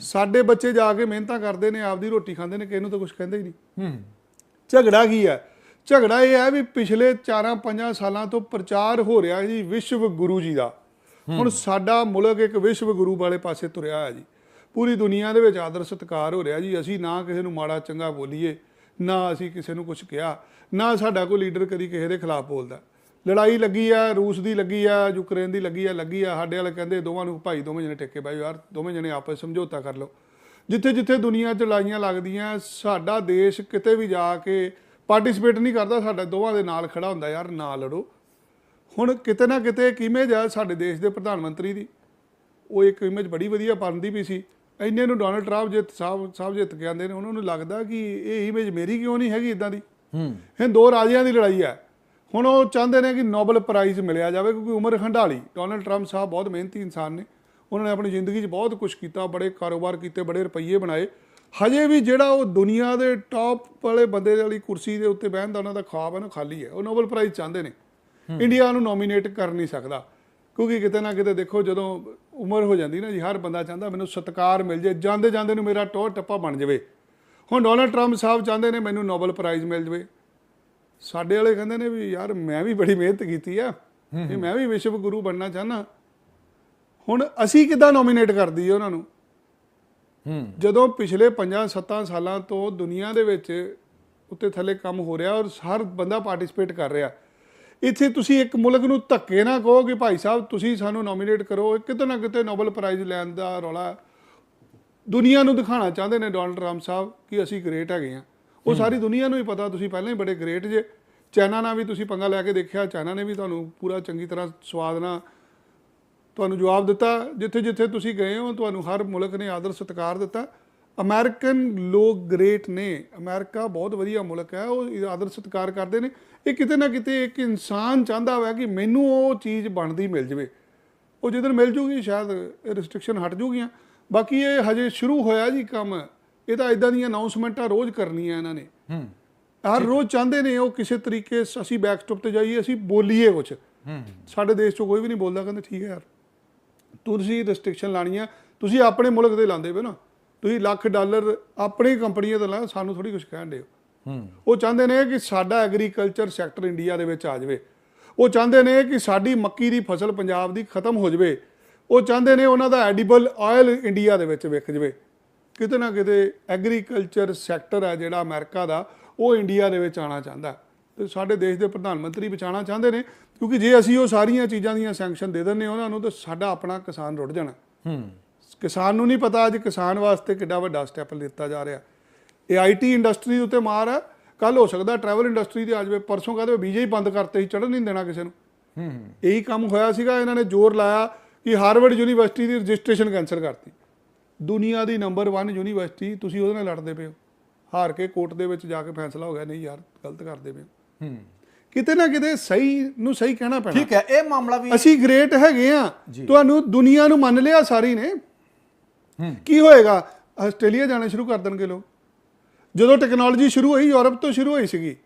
S2: ਸਾਡੇ ਬੱਚੇ ਜਾ ਕੇ ਮਿਹਨਤਾਂ ਕਰਦੇ ਨੇ ਆਪਦੀ ਰੋਟੀ ਖਾਂਦੇ ਨੇ ਕਿਸੇ ਨੂੰ ਤਾਂ ਕੁਝ ਕਹਿੰਦੇ ਹੀ ਨਹੀਂ।
S1: ਹੂੰ।
S2: ਝਗੜਾ ਕੀ ਹੈ? ਝਗੜਾ ਇਹ ਹੈ ਵੀ ਪਿਛਲੇ 4-5 ਸਾਲਾਂ ਤੋਂ ਪ੍ਰਚਾਰ ਹੋ ਰਿਹਾ ਜੀ ਵਿਸ਼ਵ ਗੁਰੂ ਜੀ ਦਾ। ਹੁਣ ਸਾਡਾ ਮੁਲਕ ਇੱਕ ਵਿਸ਼ਵ ਗੁਰੂ ਵਾਲੇ ਪਾਸੇ ਤੁਰਿਆ ਹੈ ਜੀ। ਪੂਰੀ ਦੁਨੀਆ ਦੇ ਵਿੱਚ ਆਦਰ ਸਤਿਕਾਰ ਹੋ ਰਿਹਾ ਜੀ। ਅਸੀਂ ਨਾ ਕਿਸੇ ਨੂੰ ਮਾੜਾ ਚੰਗਾ ਬੋਲੀਏ, ਨਾ ਅਸੀਂ ਕਿਸੇ ਨੂੰ ਕੁਝ ਕਿਹਾ, ਨਾ ਸਾਡਾ ਕੋਈ ਲੀਡਰ ਕਦੀ ਕਿਸੇ ਦੇ ਖਿਲਾਫ ਬੋਲਦਾ। ਲੜਾਈ ਲੱਗੀ ਆ, ਰੂਸ ਦੀ ਲੱਗੀ ਆ, ਯੂਕਰੇਨ ਦੀ ਲੱਗੀ ਆ ਲੱਗੀ ਆ। ਸਾਡੇ ਵਾਲੇ ਕਹਿੰਦੇ ਦੋਵਾਂ ਨੂੰ ਭਾਈ ਦੋਵੇਂ ਜਣੇ ਟੇਕੇ ਬਾਈ ਯਾਰ ਦੋਵੇਂ ਜਣੇ ਆਪਸ ਸਮਝੌਤਾ ਕਰ ਲਓ। ਜਿੱਥੇ ਜਿੱਥੇ ਦੁਨੀਆ 'ਚ ਲੜਾਈਆਂ ਲੱਗਦੀਆਂ, ਸਾਡਾ ਦੇਸ਼ ਕਿਤੇ ਵੀ ਜਾ ਕੇ ਪਾਰਟਿਸਿਪੇਟ ਨਹੀਂ ਕਰਦਾ, ਸਾਡਾ ਦੋਵਾਂ ਦੇ ਨਾਲ ਖੜਾ ਹੁੰਦਾ, ਯਾਰ ਨਾ ਲੜੋ। ਹੁਣ ਕਿਤੇ ਨਾ ਕਿਤੇ ਇੱਕ ਇਮੇਜ ਆ ਸਾਡੇ ਦੇਸ਼ ਦੇ ਪ੍ਰਧਾਨ ਮੰਤਰੀ ਦੀ। ਉਹ ਇੱਕ ਇਮੇਜ ਬੜੀ ਵਧੀਆ ਬਣਦੀ ਵੀ ਸੀ। ਇੰਨੇ ਨੂੰ ਡੋਨਲਡ ਟਰੰਪ ਜਿੱਤ ਸਾਹਿਬ ਸਾਹਿਬ ਜਿੱਤ ਕੇ ਆਂਦੇ ਨੇ ਉਹਨਾਂ ਨੂੰ ਲੱਗਦਾ ਕਿ ਇਹ ਇਮੇਜ ਮੇਰੀ ਕਿਉਂ ਨਹੀਂ ਹੈਗੀ ਇਦਾਂ ਦੀ?
S1: ਹੂੰ।
S2: ਇਹ ਦੋ ਰਾਜਿਆਂ ਦੀ ਲੜਾਈ ਹੈ ਹੁਣ ਉਹ ਚਾਹੁੰਦੇ ਨੇ ਕਿ ਨੋਬਲ ਪ੍ਰਾਈਜ਼ ਮਿਲਿਆ ਜਾਵੇ ਕਿਉਂਕਿ ਉਮਰ ਹੰਡਾਲੀ ਡੋਨਲਡ ਟਰੰਪ ਸਾਹਿਬ ਬਹੁਤ ਮਿਹਨਤੀ ਇਨਸਾਨ ਨੇ। ਉਹਨਾਂ ਨੇ ਆਪਣੀ ਜ਼ਿੰਦਗੀ 'ਚ ਬਹੁਤ ਕੁਝ ਕੀਤਾ ਬੜੇ ਕਾਰੋਬਾਰ ਕੀਤੇ ਬੜੇ ਰੁਪਈਏ ਬਣਾਏ। ਹਜੇ ਵੀ ਜਿਹੜਾ ਉਹ ਦੁਨੀਆ ਦੇ ਟੌਪ ਵਾਲੇ ਬੰਦੇ ਵਾਲੀ ਕੁਰਸੀ ਦੇ ਉੱਤੇ ਬਹਿਣ ਦਾ ਉਹਨਾਂ ਦਾ ਖਾਬ ਹੈ ਨਾ ਖਾਲੀ ਹੈ ਉਹ ਨੋਬਲ ਪ੍ਰਾਈਜ਼ ਚਾਹੁੰਦੇ ਨੇ। ਇੰਡੀਆ ਨੂੰ ਨੋਮੀਨੇਟ ਕਰ ਨਹੀਂ ਸਕਦਾ। ਕਿਉਂਕਿ ਕਿਤੇ ਨਾ ਕਿਤੇ ਦੇਖੋ ਜਦੋਂ ਉਮਰ ਹੋ ਜਾਂਦੀ ਨਾ ਜੀ ਹਰ ਬੰਦਾ ਚਾਹੁੰਦਾ ਮੈਨੂੰ ਸਤਿਕਾਰ ਮਿਲ ਜੇ ਜਾਂਦੇ ਜਾਂਦੇ ਨੂੰ ਮੇਰਾ ਟੋਰ ਟੱਪਾ ਬਣ ਜਾਵੇ। ਹੁਣ ਡੋਨਲਡ ਟਰੰਪ ਸਾਹਿਬ ਚਾਹੁੰਦੇ ਨੇ ਮੈਨੂੰ ਨੋਬਲ ਪ੍ਰਾਈਜ਼ ਮਿਲ ਜਾਵੇ। ਸਾਡੇ ਵਾਲੇ ਕਹਿੰਦੇ ਨੇ ਵੀ ਯਾਰ ਮੈਂ ਵੀ ਬੜੀ ਮਿਹਨਤ ਕੀਤੀ ਆ। ਵੀ ਮੈਂ ਵੀ ਵਿਸ਼ਵ ਗੁਰੂ ਬਣਨਾ ਚਾਹਨਾ ਹੁਣ ਅਸੀਂ ਕਿੱਦਾਂ ਨੋਮੀਨੇਟ ਕਰ ਦਈਏ ਉਹਨਾਂ ਨੂੰ?
S1: ਹੂੰ।
S2: ਜਦੋਂ ਪਿਛਲੇ 5-7 ਸਾਲਾਂ ਤੋਂ ਦੁਨੀਆ ਦੇ ਵਿੱਚ ਉੱਤੇ ਥੱਲੇ ਕੰਮ ਹੋ ਰਿਹਾ ਔਰ ਹਰ ਬੰਦਾ ਪਾਰਟਿਸਿਪੇਟ ਕਰ ਰਿਹਾ ਇੱਥੇ ਤੁਸੀਂ ਇੱਕ ਮੁਲਕ ਨੂੰ ਧੱਕੇ ਨਾ ਕਹੋ ਕਿ ਭਾਈ ਸਾਹਿਬ ਤੁਸੀਂ ਸਾਨੂੰ ਨੋਮੀਨੇਟ ਕਰੋ। ਕਿਤੇ ਨਾ ਕਿਤੇ ਨੋਬਲ ਪ੍ਰਾਈਜ਼ ਲੈਣ ਦਾ ਰੌਲਾ ਦੁਨੀਆ ਨੂੰ ਦਿਖਾਉਣਾ ਚਾਹੁੰਦੇ ਨੇ ਡੋਨਲਡ ਟਰੰਪ ਸਾਹਿਬ ਕਿ ਅਸੀਂ ਗ੍ਰੇਟ ਹੈਗੇ ਆ ਉਹ ਸਾਰੀ ਦੁਨੀਆ ਨੂੰ ਹੀ ਪਤਾ ਤੁਸੀਂ ਪਹਿਲਾਂ ਹੀ ਬੜੇ ਗ੍ਰੇਟ ਜੇ। ਚਾਈਨਾ ਨਾਲ ਵੀ ਤੁਸੀਂ ਪੰਗਾ ਲੈ ਕੇ ਦੇਖਿਆ ਚਾਈਨਾ ਨੇ ਵੀ ਤੁਹਾਨੂੰ ਪੂਰਾ ਚੰਗੀ ਤਰ੍ਹਾਂ ਸਵਾਦ ਨਾਲ ਤੁਹਾਨੂੰ ਜਵਾਬ ਦਿੱਤਾ। ਜਿੱਥੇ ਜਿੱਥੇ ਤੁਸੀਂ ਗਏ ਹੋ ਤੁਹਾਨੂੰ ਹਰ ਮੁਲਕ ਨੇ ਆਦਰ ਸਤਿਕਾਰ ਦਿੱਤਾ। ਅਮਰੀਕਨ ਲੋਕ ਗ੍ਰੇਟ ਨੇ ਅਮਰੀਕਾ ਬਹੁਤ ਵਧੀਆ ਮੁਲਕ ਹੈ ਉਹ ਆਦਰ ਸਤਿਕਾਰ ਕਰਦੇ ਨੇ। ਇਹ ਕਿਤੇ ਨਾ ਕਿਤੇ ਇੱਕ ਇਨਸਾਨ ਚਾਹੁੰਦਾ ਹੋਇਆ ਕਿ ਮੈਨੂੰ ਉਹ ਚੀਜ਼ ਬਣਦੀ ਮਿਲ ਜਵੇ। ਉਹ ਜਦੋਂ ਮਿਲ ਜੂਗੀ ਸ਼ਾਇਦ ਇਹ ਰਿਸਟ੍ਰਿਕਸ਼ਨ ਹਟ ਜੂਗੀਆਂ। ਬਾਕੀ ਇਹ ਹਜੇ ਸ਼ੁਰੂ ਹੋਇਆ ਜੀ ਕੰਮ। ਇਹ ਤਾਂ ਇਦਾਂ ਦੀਆਂ ਅਨਾਉਂਸਮੈਂਟਾਂ ਰੋਜ਼ ਕਰਨੀਆਂ ਇਹਨਾਂ ਨੇ।
S1: ਹੂੰ।
S2: ਹਰ ਰੋਜ਼ ਚਾਹੁੰਦੇ ਨੇ ਉਹ ਕਿਸੇ ਤਰੀਕੇ ਅਸੀਂ ਬੈਕਸਟਾਪ ਤੇ ਜਾਈਏ ਅਸੀਂ ਬੋਲੀਏ ਕੁਝ
S1: ਹੂੰ।
S2: ਸਾਡੇ ਦੇਸ਼ 'ਚੋਂ ਕੋਈ ਵੀ ਨਹੀਂ ਬੋਲਦਾ ਕਹਿੰਦੇ ਠੀਕ ਹੈ ਯਾਰ। ਤੁਸੀਂ ਰੈਸਟ੍ਰਿਕਸ਼ਨ ਲਾਣੀਆਂ ਤੁਸੀਂ ਆਪਣੇ ਮੁਲਕ ਦੇ ਲਾਉਂਦੇ ਪਏ ਨਾ। ਤੁਸੀਂ ਲੱਖ ਡਾਲਰ ਆਪਣੀ ਕੰਪਨੀਆਂ ਤੇ ਲਾ ਸਾਨੂੰ ਥੋੜੀ ਕੁਝ ਕਹਿਣ ਦਿਓ।
S1: ਹੂੰ।
S2: ਉਹ ਚਾਹੁੰਦੇ ਨੇ ਕਿ ਸਾਡਾ ਐਗਰੀਕਲਚਰ ਸੈਕਟਰ ਇੰਡੀਆ ਦੇ ਵਿੱਚ ਆ ਜਾਵੇ। ਉਹ ਚਾਹੁੰਦੇ ਨੇ ਕਿ ਸਾਡੀ ਮੱਕੀ ਦੀ ਫਸਲ ਪੰਜਾਬ ਦੀ ਖਤਮ ਹੋ ਜਾਵੇ। ਉਹ ਚਾਹੁੰਦੇ ਨੇ ਉਹਨਾਂ ਦਾ ਐਡੀਬਲ ਆਇਲ ਇੰਡੀਆ ਦੇ ਵਿੱਚ ਵਿਕ ਜਾਵੇ। ਕਿਤੇ ਨਾ ਕਿਤੇ ਐਗਰੀਕਲਚਰ ਸੈਕਟਰ ਹੈ ਜਿਹੜਾ ਅਮਰੀਕਾ ਦਾ ਉਹ ਇੰਡੀਆ ਦੇ ਵਿੱਚ ਆਉਣਾ ਚਾਹੁੰਦਾ। ਤੇ ਸਾਡੇ ਦੇਸ਼ ਦੇ ਪ੍ਰਧਾਨ ਮੰਤਰੀ ਬਚਾਉਣਾ ਚਾਹੁੰਦੇ ਨੇ ਕਿਉਂਕਿ ਜੇ ਅਸੀਂ ਉਹ ਸਾਰੀਆਂ ਚੀਜ਼ਾਂ ਦੀਆਂ ਸੈਂਕਸ਼ਨ ਦੇ ਦਿੰਦੇ ਉਹਨਾਂ ਨੂੰ ਤਾਂ ਸਾਡਾ ਆਪਣਾ ਕਿਸਾਨ ਰੁੜ ਜਾਣਾ।
S1: ਹੂੰ।
S2: ਕਿਸਾਨ ਨੂੰ ਨਹੀਂ ਪਤਾ ਅੱਜ ਕਿਸਾਨ ਵਾਸਤੇ ਕਿੱਡਾ ਵੱਡਾ ਸਟੈਪ ਲਿੱਤਾ ਜਾ ਰਿਹਾ। ਇਹ ਆਈਟੀ ਇੰਡਸਟਰੀ ਦੇ ਉੱਤੇ ਮਾਰ ਹੈ। ਕੱਲ ਹੋ ਸਕਦਾ ਟਰੈਵਲ ਇੰਡਸਟਰੀ ਤੇ ਆ ਜਾਵੇ ਪਰਸੋਂ ਕਹਿੰਦੇ ਵੀਜ਼ਾ ਹੀ ਬੰਦ ਕਰਤੇ ਸੀ ਚੜ੍ਹਨ ਨਹੀਂ ਦੇਣਾ ਕਿਸੇ ਨੂੰ।
S1: ਹੂੰ
S2: ਇਹੀ ਕੰਮ ਹੋਇਆ ਸੀਗਾ ਇਹਨਾਂ ਨੇ ਜ਼ੋਰ ਲਾਇਆ ਕਿ ਹਾਰਵਰਡ ਯੂਨੀਵਰਸਿਟੀ ਦੀ ਰਜਿਸਟ੍ਰੇਸ਼ਨ ਕੈਂਸਲ ਕਰਤੀ। ਦੁਨੀਆ ਦੀ ਨੰਬਰ 1 ਯੂਨੀਵਰਸਿਟੀ ਤੁਸੀਂ ਉਹਦੇ ਨਾਲ ਲੜਦੇ ਪਏ ਹੋ। ਹਾਰ ਕੇ ਕੋਰਟ ਦੇ ਵਿੱਚ ਜਾ ਕੇ ਫੈਸਲਾ ਹੋ ਗਿਆ ਨਹੀਂ ਯਾਰ ਗਲਤ ਕਰਦੇ ਪਏ ਹੂੰ। ਕਿਤੇ ਨਾ ਕਿਤੇ ਸਹੀ ਨੂੰ ਸਹੀ ਕਹਿਣਾ ਪੈਣਾ।
S1: ਠੀਕ ਹੈ ਇਹ ਮਾਮਲਾ ਵੀ
S2: ਅਸੀਂ ਗ੍ਰੇਟ ਹੈਗੇ ਆ ਤੁਹਾਨੂੰ ਦੁਨੀਆ ਨੂੰ ਮੰਨ ਲਿਆ ਸਾਰੀ ਨੇ। ਕੀ ਹੋਏਗਾ? ਆਸਟ੍ਰੇਲੀਆ ਜਾਣਾ ਸ਼ੁਰੂ ਕਰ ਦੇਣਗੇ ਲੋਕ। ਜਦੋਂ ਟੈਕਨੋਲੋਜੀ ਸ਼ੁਰੂ ਹੋਈ ਯੂਰਪ ਤੋਂ ਸ਼ੁਰੂ ਹੋਈ ਸੀਗੀ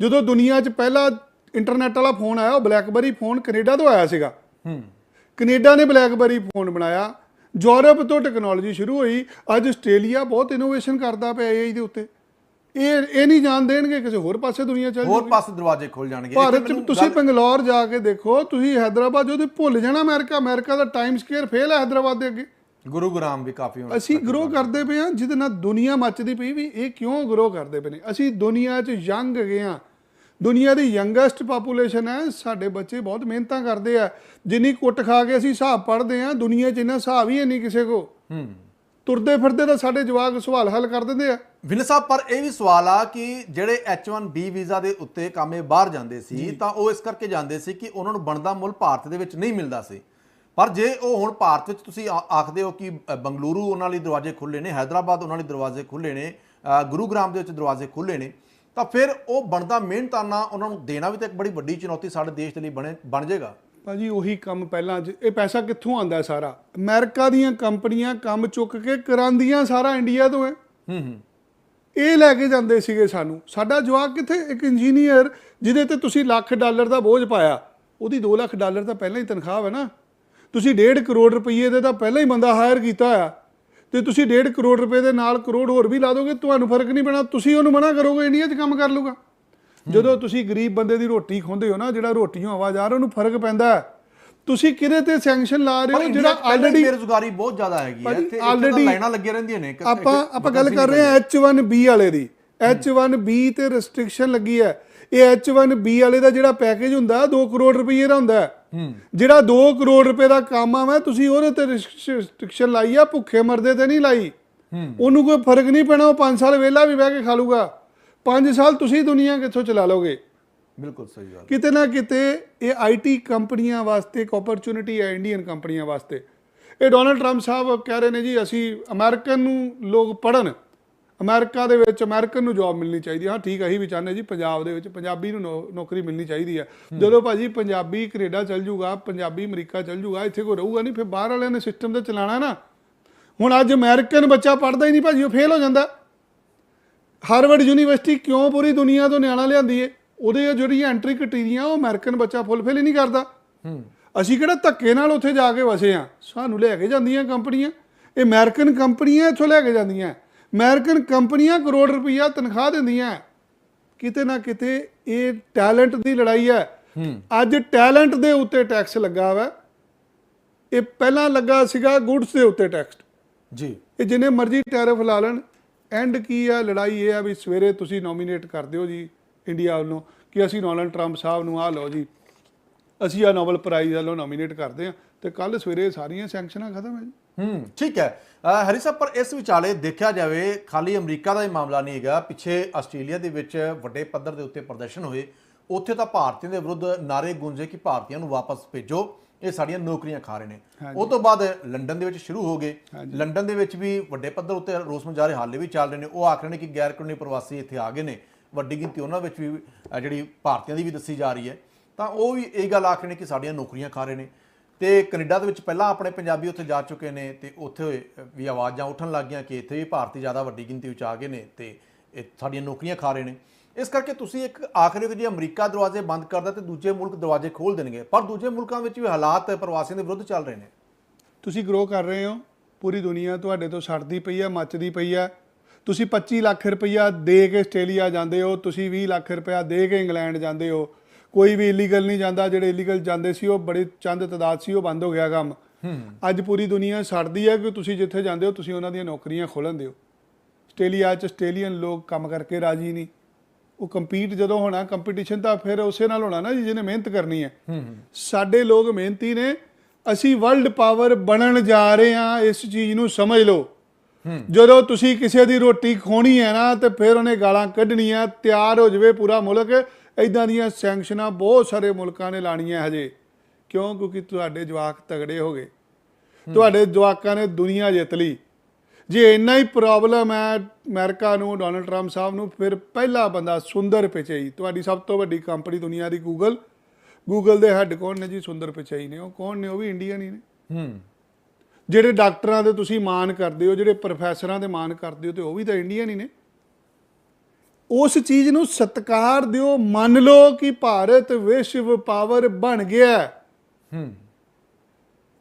S2: ਜਦੋਂ ਦੁਨੀਆ 'ਚ ਪਹਿਲਾ ਇੰਟਰਨੈਟ ਵਾਲਾ ਫੋਨ ਆਇਆ ਉਹ ਬਲੈਕਬਰੀ ਫੋਨ ਕੈਨੇਡਾ ਤੋਂ ਆਇਆ ਸੀਗਾ।
S1: ਹੂੰ।
S2: ਕੈਨੇਡਾ ਨੇ ਬਲੈਕਬਰੀ ਫੋਨ ਬਣਾਇਆ। ਯੂਰਪ ਤੋਂ ਟੈਕਨੋਲੋਜੀ ਸ਼ੁਰੂ ਹੋਈ। ਅੱਜ ਆਸਟ੍ਰੇਲੀਆ ਬਹੁਤ ਇਨੋਵੇਸ਼ਨ ਕਰਦਾ ਪਿਆ AI ਦੇ ਉੱਤੇ। ਇਹ ਇਹ ਨਹੀਂ ਜਾਣ ਦੇਣਗੇ ਕਿਸੇ ਹੋਰ ਪਾਸੇ ਦੁਨੀਆ ਚੱਲ
S1: ਹੋਰ ਪਾਸੇ ਦਰਵਾਜ਼ੇ ਖੁੱਲ ਜਾਣਗੇ।
S2: ਭਾਰਤ ਚ ਤੁਸੀਂ ਬੰਗਲੌਰ ਜਾ ਕੇ ਦੇਖੋ ਤੁਸੀਂ ਹੈਦਰਾਬਾਦ ਜਦੋਂ ਭੁੱਲ ਜਾਣਾ ਅਮਰੀਕਾ। ਅਮਰੀਕਾ ਦਾ ਟਾਈਮ ਸਕੁਅਰ ਫੇਲ ਹੈ ਹੈਦਰਾਬਾਦ ਦੇ ਅੱਗੇ।
S1: ਗੁਰੂਗ੍ਰਾਮ ਵੀ ਕਾਫੀ ਹੁਣ
S2: ਅਸੀਂ ਗਰੋ ਕਰਦੇ ਪਏ ਹਾਂ ਜਿਹਦੇ ਨਾਲ ਦੁਨੀਆ ਮੱਚਦੀ ਪਈ ਵੀ ਇਹ ਕਿਉਂ ਗਰੋ ਕਰਦੇ ਪਏ ਨੇ? ਅਸੀਂ ਦੁਨੀਆ 'ਚ ਯੰਗ ਹੈਗੇ ਹਾਂ। ਦੁਨੀਆ ਦੀ ਯੰਗੈਸਟ ਪਾਪੂਲੇਸ਼ਨ ਹੈ ਸਾਡੇ ਬੱਚੇ ਬਹੁਤ ਮਿਹਨਤਾਂ ਕਰਦੇ ਆ। ਜਿੰਨੀ ਕੁੱਟ ਖਾ ਕੇ ਅਸੀਂ ਹਿਸਾਬ ਪੜ੍ਹਦੇ ਆ ਦੁਨੀਆ 'ਚ ਇੰਨਾ ਹਿਸਾਬ ਹੀ ਹੈ ਨਹੀਂ ਕਿਸੇ ਕੋ
S1: ਹੂੰ।
S2: ਤੁਰਦੇ ਫਿਰਦੇ ਤਾਂ ਸਾਡੇ ਜਵਾਕ ਸਵਾਲ ਹੱਲ ਕਰ ਦਿੰਦੇ ਆ।
S1: ਵਿਨ ਸਾਹਿਬ ਪਰ ਇਹ ਵੀ ਸਵਾਲ ਆ ਕਿ ਜਿਹੜੇ H1B ਵੀਜ਼ਾ ਦੇ ਉੱਤੇ ਕਾਮੇ ਬਾਹਰ ਜਾਂਦੇ ਸੀ ਤਾਂ ਉਹ ਇਸ ਕਰਕੇ ਜਾਂਦੇ ਸੀ ਕਿ ਉਹਨਾਂ ਨੂੰ ਬਣਦਾ ਮੁੱਲ ਭਾਰਤ ਦੇ ਵਿੱਚ ਨਹੀਂ ਮਿਲਦਾ ਸੀ। ਪਰ ਜੇ ਉਹ ਹੁਣ ਭਾਰਤ ਵਿੱਚ ਤੁਸੀਂ ਆਖਦੇ ਹੋ ਕਿ ਬੰਗਲੁਰੂ ਉਹਨਾਂ ਲਈ ਦਰਵਾਜ਼ੇ ਖੁੱਲੇ ਨੇ ਹੈਦਰਾਬਾਦ ਉਹਨਾਂ ਲਈ ਦਰਵਾਜ਼ੇ ਖੁੱਲੇ ਨੇ ਗੁਰੂਗ੍ਰਾਮ ਦੇ ਵਿੱਚ ਦਰਵਾਜ਼ੇ ਖੁੱਲੇ ਨੇ ਤਾਂ ਫਿਰ ਉਹ ਬਣਦਾ ਮਿਹਨਤਾਨਾ ਉਹਨਾਂ ਨੂੰ ਦੇਣਾ ਵੀ ਤਾਂ ਇੱਕ ਬੜੀ ਵੱਡੀ ਚੁਣੌਤੀ ਸਾਡੇ ਦੇਸ਼ ਦੇ ਲਈ ਬਣੇ ਬਣ ਜਾਏਗਾ।
S2: ਭਾਜੀ ਉਹੀ ਕੰਮ ਪਹਿਲਾਂ ਇਹ ਪੈਸਾ ਕਿੱਥੋਂ ਆਂਦਾ ਸਾਰਾ? ਅਮਰੀਕਾ ਦੀਆਂ ਕੰਪਨੀਆਂ ਕੰਮ ਚੁੱਕ ਕੇ ਕਰਾਂਦੀਆਂ ਸਾਰਾ ਇੰਡੀਆ ਤੋਂ ਹੈ।
S1: ਹੂੰ ਹੂੰ।
S2: ਇਹ ਲੈ ਕੇ ਜਾਂਦੇ ਸੀਗੇ ਸਾਨੂੰ। ਸਾਡਾ ਜਵਾਕ ਕਿੱਥੇ? ਇੱਕ ਇੰਜੀਨੀਅਰ ਜਿਹਦੇ ਤੇ ਤੁਸੀਂ ਲੱਖ ਡਾਲਰ ਦਾ ਬੋਝ ਪਾਇਆ। ਉਹਦੀ 2 ਲੱਖ ਡਾਲਰ ਤਾਂ ਪਹਿਲਾਂ ਹੀ ਤਨਖਾਹ ਹੈ ਨਾ। ਤੁਸੀਂ 1.5 ਕਰੋੜ ਰੁਪਏ ਦੇ ਤਾਂ ਪਹਿਲਾਂ ਹੀ ਬੰਦਾ ਹਾਇਰ ਕੀਤਾ ਆ। ਤੇ ਤੁਸੀਂ 1.5 ਕਰੋੜ ਰੁਪਏ ਦੇ ਨਾਲ ਕਰੋੜ ਹੋਰ ਵੀ ਲਾ ਦੋਗੇ ਤੁਹਾਨੂੰ ਫ਼ਰਕ ਨਹੀਂ ਪੈਣਾ। ਤੁਸੀਂ ਉਹਨੂੰ ਮਨਾ ਕਰੋਗੇ ਇੰਡੀਆ 'ਚ ਕੰਮ ਕਰ ਲੂਗਾ ਜਦੋਂ ਤੁਸੀਂ ਗਰੀਬ ਬੰਦੇ ਦੀ ਰੋਟੀ ਖੋਂਦੇ ਹੋ ਨਾ ਜਿਹੜਾ ਰੋਟੀਆਂ ਆਵਾਜ਼ ਆ ਰਿਹਾ ਉਹਨੂੰ ਫ਼ਰਕ ਪੈਂਦਾ ਹੈ। ਤੁਸੀਂ ਕਿਹਦੇ ਤੇ ਸੈਂਕਸ਼ਨ ਲਾ ਰਹੇ ਹੋ? ਜਿਹੜਾ ਆਲਰੇਡੀ
S1: ਬੇਰੁਜ਼ਗਾਰੀ ਬਹੁਤ ਜ਼ਿਆਦਾ ਹੈਗੀ ਹੈ। ਤਾਂ
S2: already-
S1: ਲਾਈਨਾਂ ਲੱਗੀਆਂ ਰਹਿੰਦੀਆਂ ਨੇ।
S2: ਆਪਾਂ ਆਪਾਂ ਗੱਲ ਕਰ ਰਹੇ ਹਾਂ H1B ਵਾਲੇ ਦੀ। H1B ਤੇ ਰੈਸਟ੍ਰਿਕਸ਼ਨ ਲੱਗੀ ਹੈ। ਇਹ H1B ਵਾਲੇ ਦਾ ਜਿਹੜਾ ਪੈਕੇਜ ਹੁੰਦਾ 2 ਕਰੋੜ ਰੁਪਏ ਦਾ ਹੁੰਦਾ ਹੈ। ਜਿਹੜਾ 2 ਕਰੋੜ ਰੁਪਏ ਦਾ ਕੰਮ ਆ ਮੈਂ ਤੁਸੀਂ ਉਹਦੇ ਤੇ ਰੈਸਟ੍ਰਿਕਸ਼ਨ ਲਾਈ ਆ ਭੁੱਖੇ ਮਰਦੇ ਤੇ ਨਹੀਂ ਲਾਈ। ਉਹਨੂੰ ਕੋਈ ਫ਼ਰਕ ਨਹੀਂ ਪੈਣਾ ਉਹ 5 ਸਾਲ ਵਿਹਲਾ ਵੀ ਬਹਿ ਕੇ ਖਾ ਲੂਗਾ। 5 ਸਾਲ ਤੁਸੀਂ ਦੁਨੀਆ ਕਿੱਥੋਂ ਚਲਾ ਲੋਗੇ
S1: ਬਿਲਕੁਲ ਸਹੀ ਗੱਲ।
S2: ਕਿਤੇ ਨਾ ਕਿਤੇ ਇਹ ਆਈਟੀ ਕੰਪਨੀਆਂ ਵਾਸਤੇ ਇੱਕ ਓਪਰਚੁਨਿਟੀ ਹੈ ਇੰਡੀਅਨ ਕੰਪਨੀਆਂ ਵਾਸਤੇ। ਇਹ ਡੋਨਲਡ ਟਰੰਪ ਸਾਹਿਬ ਕਹਿ ਰਹੇ ਨੇ ਜੀ ਅਸੀਂ ਅਮਰੀਕਨ ਨੂੰ ਲੋਕ ਪੜਨ ਅਮਰੀਕਾ ਦੇ ਵਿੱਚ ਅਮਰੀਕਨ ਨੂੰ ਜੌਬ ਮਿਲਣੀ ਚਾਹੀਦੀ ਹੈ। ਹਾਂ ਠੀਕ ਹੈ ਅਸੀਂ ਵੀ ਚਾਹੁੰਦੇ ਜੀ ਪੰਜਾਬ ਦੇ ਵਿੱਚ ਪੰਜਾਬੀ ਨੂੰ ਨੌ- ਨੌਕਰੀ ਮਿਲਣੀ ਚਾਹੀਦੀ ਹੈ। ਜਦੋਂ ਭਾਜੀ ਪੰਜਾਬੀ ਕੈਨੇਡਾ ਚੱਲ ਜੂਗਾ ਪੰਜਾਬੀ ਅਮਰੀਕਾ ਚੱਲ ਜੂਗਾ ਇੱਥੇ ਕੋਈ ਰਹੂਗਾ ਨਹੀਂ ਫਿਰ ਬਾਹਰ ਵਾਲਿਆਂ ਨੇ ਸਿਸਟਮ ਤੇ ਚਲਾਣਾ ਨਾ। ਹੁਣ ਅੱਜ ਅਮਰੀਕਨ ਬੱਚਾ ਪੜਦਾ ਹੀ ਨਹੀਂ ਭਾਜੀ ਉਹ ਫੇਲ ਹੋ ਜਾਂਦਾ। ਹਾਰਵਰਡ ਯੂਨੀਵਰਸਿਟੀ ਕਿਉਂ ਪੂਰੀ ਦੁਨੀਆ ਤੋਂ ਨਿਆਣਾ ਲਿਆਂਦੀ ਏ? ਉਹਦੇ ਜਿਹੜੀਆਂ ਐਂਟਰੀ ਕ੍ਰਾਈਟੇਰੀਆ ਉਹ ਅਮਰੀਕਨ ਬੱਚਾ ਫੁੱਲਫਿਲ ਹੀ ਨਹੀਂ ਕਰਦਾ। ਅਸੀਂ ਕਿਹੜਾ ਧੱਕੇ ਨਾਲ ਉੱਥੇ ਜਾ ਕੇ ਵਸੇ ਆ ਸਾਨੂੰ ਲੈ ਕੇ ਜਾਂਦੀਆਂ ਕੰਪਨੀਆਂ। ਇਹ ਅਮਰੀਕਨ ਕੰਪਨੀਆਂ ਇੱਥੋਂ ਲੈ ਕੇ ਜਾਂਦੀਆਂ। ਅਮਰੀਕਨ ਕੰਪਨੀਆਂ ਕਰੋੜ ਰੁਪਈਆ ਤਨਖਾਹ ਦਿੰਦੀਆਂ। ਕਿਤੇ ਨਾ ਕਿਤੇ ਇਹ ਟੈਲੈਂਟ ਦੀ ਲੜਾਈ ਹੈ। ਅੱਜ ਟੈਲੈਂਟ ਦੇ ਉੱਤੇ ਟੈਕਸ ਲੱਗਾ ਵਾ। ਇਹ ਪਹਿਲਾਂ ਲੱਗਾ ਸੀਗਾ ਗੁੱਡਸ ਦੇ ਉੱਤੇ ਟੈਕਸ।
S1: ਜੀ।
S2: ਇਹ ਜਿੰਨੇ ਮਰਜ਼ੀ ਟੈਰਿਫ ਲਾ ਲੈਣ। ਐਂਡ ਕੀ ਆ ਲੜਾਈ ਇਹ ਆ ਵੀ ਸਵੇਰੇ ਤੁਸੀਂ ਨੋਮੀਨੇਟ ਕਰ ਦਿਓ ਜੀ ਇੰਡੀਆ ਵੱਲੋਂ ਕਿ ਅਸੀਂ ਡੋਨਲਡ ਟਰੰਪ ਸਾਹਿਬ ਨੂੰ ਆ ਲਓ ਜੀ। ਅਸੀਂ ਆ ਨੋਬਲ ਪ੍ਰਾਈਜ਼ ਵੱਲੋਂ ਨੋਮੀਨੇਟ ਕਰਦੇ ਆ ਤੇ ਕੱਲ ਸਵੇਰੇ ਸਾਰੀਆਂ ਸੈਂਕਸ਼ਨਾਂ ਖਤਮ ਹੈ ਜੀ।
S1: ਹੂੰ ਠੀਕ ਹੈ। ਹਰੀ ਸਾਹਿਬ ਪਰ ਇਸ ਵਿਚਾਲੇ ਦੇਖਿਆ ਜਾਵੇ ਖਾਲੀ ਅਮਰੀਕਾ ਦਾ ਹੀ ਮਾਮਲਾ ਨਹੀਂ ਹੈਗਾ। ਪਿੱਛੇ ਆਸਟ੍ਰੇਲੀਆ ਦੇ ਵਿੱਚ ਵੱਡੇ ਪੱਧਰ ਦੇ ਉੱਤੇ ਪ੍ਰਦਰਸ਼ਨ ਹੋਏ। ਉੱਥੇ ਤਾਂ ਭਾਰਤੀਆਂ ਦੇ ਵਿਰੁੱਧ ਨਾਰੇ ਗੂੰਜੇ ਕਿ ਭਾਰਤੀਆਂ ਨੂੰ ਵਾਪਸ ਭੇਜੋ। ਇਹ ਸਾਡੀਆਂ ਨੌਕਰੀਆਂ ਖਾ ਰਹੇ ਨੇ। ਉਹ ਤੋਂ ਬਾਅਦ ਲੰਡਨ ਦੇ ਵਿੱਚ ਸ਼ੁਰੂ ਹੋ ਗਏ। ਲੰਡਨ ਦੇ ਵਿੱਚ ਵੀ ਵੱਡੇ ਪੱਧਰ ਉੱਤੇ ਰੋਸ ਮੁਜ਼ਾਹਰੇ ਹਾਲੇ ਵੀ ਚੱਲ ਰਹੇ ਨੇ। ਉਹ ਆਖ ਰਹੇ ਨੇ ਕਿ ਗੈਰ ਕਾਨੂੰਨੀ ਪ੍ਰਵਾਸੀ ਇੱਥੇ ਆ ਗਏ ਨੇ। ਵੱਡੀ ਗਿਣਤੀ ਉਹਨਾਂ ਵਿੱਚ ਵੀ ਜਿਹੜੀ ਭਾਰਤੀਆਂ ਦੀ ਵੀ ਦੱਸੀ ਜਾ ਰਹੀ ਹੈ। ਤਾਂ ਉਹ ਵੀ ਇਹ ਗੱਲ ਆਖ ਰਹੇ ਨੇ ਕਿ ਸਾਡੀਆਂ ਨੌਕਰੀਆਂ ਖਾ ਰਹੇ ਨੇ। ਤੇ ਕੈਨੇਡਾ ਦੇ ਵਿੱਚ ਪਹਿਲਾਂ ਆਪਣੇ ਪੰਜਾਬੀ ਉੱਥੇ ਜਾ ਚੁੱਕੇ ਨੇ ਤੇ ਉੱਥੇ ਵੀ ਆਵਾਜ਼ਾਂ ਉੱਠਣ ਲੱਗ ਗਈਆਂ ਕਿ ਇੱਥੇ ਵੀ ਭਾਰਤੀ ਜ਼ਿਆਦਾ ਵੱਡੀ ਗਿਣਤੀ ਵਿੱਚ ਆ ਗਏ ਨੇ ਤੇ ਇਹ ਸਾਡੀਆਂ ਨੌਕਰੀਆਂ ਖਾ ਰਹੇ ਨੇ। ਇਸ ਕਰਕੇ ਤੁਸੀਂ ਇੱਕ ਆਖਰੀ ਜੇ ਅਮਰੀਕਾ ਦਰਵਾਜ਼ੇ ਬੰਦ ਕਰਦਾ ਤੇ ਦੂਜੇ ਮੁਲਕ ਦਰਵਾਜ਼ੇ ਖੋਲ ਦੇਣਗੇ, ਪਰ ਦੂਜੇ ਮੁਲਕਾਂ ਵਿੱਚ ਵੀ ਹਾਲਾਤ ਪ੍ਰਵਾਸੀਆਂ ਦੇ ਵਿਰੁੱਧ ਚੱਲ ਰਹੇ ਨੇ।
S2: ਤੁਸੀਂ ਗਰੋ ਕਰ ਰਹੇ ਹੋ, ਪੂਰੀ ਦੁਨੀਆ ਤੁਹਾਡੇ ਤੋਂ ਸੜਦੀ ਪਈ ਆ, ਮੱਚਦੀ ਪਈ ਆ। ਤੁਸੀਂ 25 ਲੱਖ ਰੁਪਈਆ ਦੇ ਕੇ ਆਸਟ੍ਰੇਲੀਆ ਜਾਂਦੇ ਹੋ, ਤੁਸੀਂ 20 ਲੱਖ ਰੁਪਇਆ ਦੇ ਕੇ ਇੰਗਲੈਂਡ ਜਾਂਦੇ ਹੋ। ਕੋਈ ਵੀ ਇਲੀਗਲ ਨਹੀਂ ਜਾਂਦਾ ਜਿਹੜੇ ਇਲੀਗਲ ਜਾਂਦੇ ਸੀ ਉਹ ਬੜੀ ਚੰਦ ਤਦਾਦ ਸੀ ਉਹ ਬੰਦ ਹੋ ਗਿਆ ਕੰਮ। ਅੱਜ ਪੂਰੀ ਦੁਨੀਆ ਸੜਦੀ ਹੈ ਕਿ ਤੁਸੀਂ ਜਿੱਥੇ ਜਾਂਦੇ ਹੋ ਤੁਸੀਂ ਉਹਨਾਂ ਦੀਆਂ ਨੌਕਰੀਆਂ ਖੋਲ੍ਹਣ ਦਿਓ। ਆਸਟ੍ਰੇਲੀਆ 'ਚ ਆਸਟ੍ਰੇਲੀਅਨ ਲੋਕ ਕੰਮ ਕਰਕੇ ਰਾਜੀ ਨਹੀਂ। ਉਹ ਕੰਪੀਟ ਜਦੋਂ ਹੋਣਾ ਕੰਪੀਟੀਸ਼ਨ ਤਾਂ ਫਿਰ ਉਸੇ ਨਾਲ ਹੋਣਾ ਨਾ ਜੀ ਜਿਹਨੇ ਮਿਹਨਤ ਕਰਨੀ ਹੈ। ਸਾਡੇ ਲੋਕ ਮਿਹਨਤੀ ਨੇ। ਅਸੀਂ ਵਰਲਡ ਪਾਵਰ ਬਣਨ ਜਾ ਰਹੇ ਹਾਂ ਇਸ ਚੀਜ਼ ਨੂੰ ਸਮਝ ਲਓ। ਜਦੋਂ ਤੁਸੀਂ ਕਿਸੇ ਦੀ ਰੋਟੀ ਖੋਣੀ ਹੈ ਨਾ ਤੇ ਫਿਰ ਉਹਨੇ ਗਾਲਾਂ ਕੱਢਣੀਆਂ ਤਿਆਰ ਹੋ ਜਾਵੇ ਪੂਰਾ ਮੁਲਕ। ਇਦਾਂ ਦੀਆਂ ਸੈਂਕਸ਼ਨਾਂ ਬਹੁਤ ਸਾਰੇ ਮੁਲਕਾਂ ਨੇ ਲਾਣੀਆਂ ਹਜੇ ਕਿਉਂ? ਕਿਉਂਕਿ ਤੁਹਾਡੇ ਜਵਾਕ ਤਗੜੇ ਹੋ ਗਏ। ਤੁਹਾਡੇ ਜਵਾਕਾਂ ਨੇ ਦੁਨੀਆ ਜਿੱਤ ਲਈ। ਜੇ ਇੰਨਾ ਹੀ ਪ੍ਰੋਬਲਮ ਹੈ ਅਮਰੀਕਾ ਨੂੰ ਡੋਨਲਡ ਟਰੰਪ ਸਾਹਿਬ ਨੂੰ ਫਿਰ ਪਹਿਲਾ ਬੰਦਾ ਸੁੰਦਰ ਪਿਚਈ। ਤੁਹਾਡੀ ਸਭ ਤੋਂ ਵੱਡੀ ਕੰਪਨੀ ਦੁਨੀਆ ਦੀ ਗੂਗਲ ਗੂਗਲ ਦੇ ਹੈੱਡ ਕੌਣ ਨੇ ਜੀ? ਸੁੰਦਰ ਪਿਚਈ ਨੇ। ਉਹ ਕੌਣ ਨੇ? ਉਹ ਵੀ ਇੰਡੀਅਨ ਹੀ ਨੇ।
S1: ਹੂੰ।
S2: ਜਿਹੜੇ ਡਾਕਟਰਾਂ ਦੇ ਤੁਸੀਂ ਮਾਣ ਕਰਦੇ ਹੋ ਜਿਹੜੇ ਪ੍ਰੋਫੈਸਰਾਂ ਦੇ ਮਾਣ ਕਰਦੇ ਹੋ ਤੇ ਉਹ ਵੀ ਤਾਂ ਇੰਡੀਅਨ ਹੀ ਨੇ। ਉਸ ਚੀਜ਼ ਨੂੰ ਸਤਿਕਾਰ ਦਿਓ ਮੰਨ ਲਓ ਕਿ ਭਾਰਤ ਵਿਸ਼ਵ ਪਾਵਰ ਬਣ ਗਿਆ ਹੈ।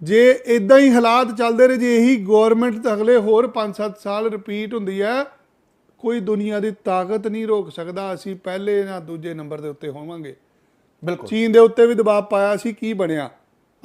S2: ਜੇ ਇਦਾਂ ਹੀ ਹਾਲਾਤ ਚੱਲਦੇ ਰਹੇ ਜੇ ਇਹੀ ਗਵਰਨਮੈਂਟ ਤਾਂ ਅਗਲੇ ਹੋਰ 5-7 ਸਾਲ ਰਿਪੀਟ ਹੁੰਦੀ ਹੈ ਕੋਈ ਦੁਨੀਆ ਦੀ ਤਾਕਤ ਨਹੀਂ ਰੋਕ ਸਕਦਾ ਅਸੀਂ ਪਹਿਲੇ ਜਾਂ ਦੂਜੇ ਨੰਬਰ ਦੇ ਉੱਤੇ ਹੋਵਾਂਗੇ।
S1: ਬਿਲਕੁਲ।
S2: ਚੀਨ ਦੇ ਉੱਤੇ ਵੀ ਦਬਾਅ ਪਾਇਆ ਸੀ ਕੀ ਬਣਿਆ?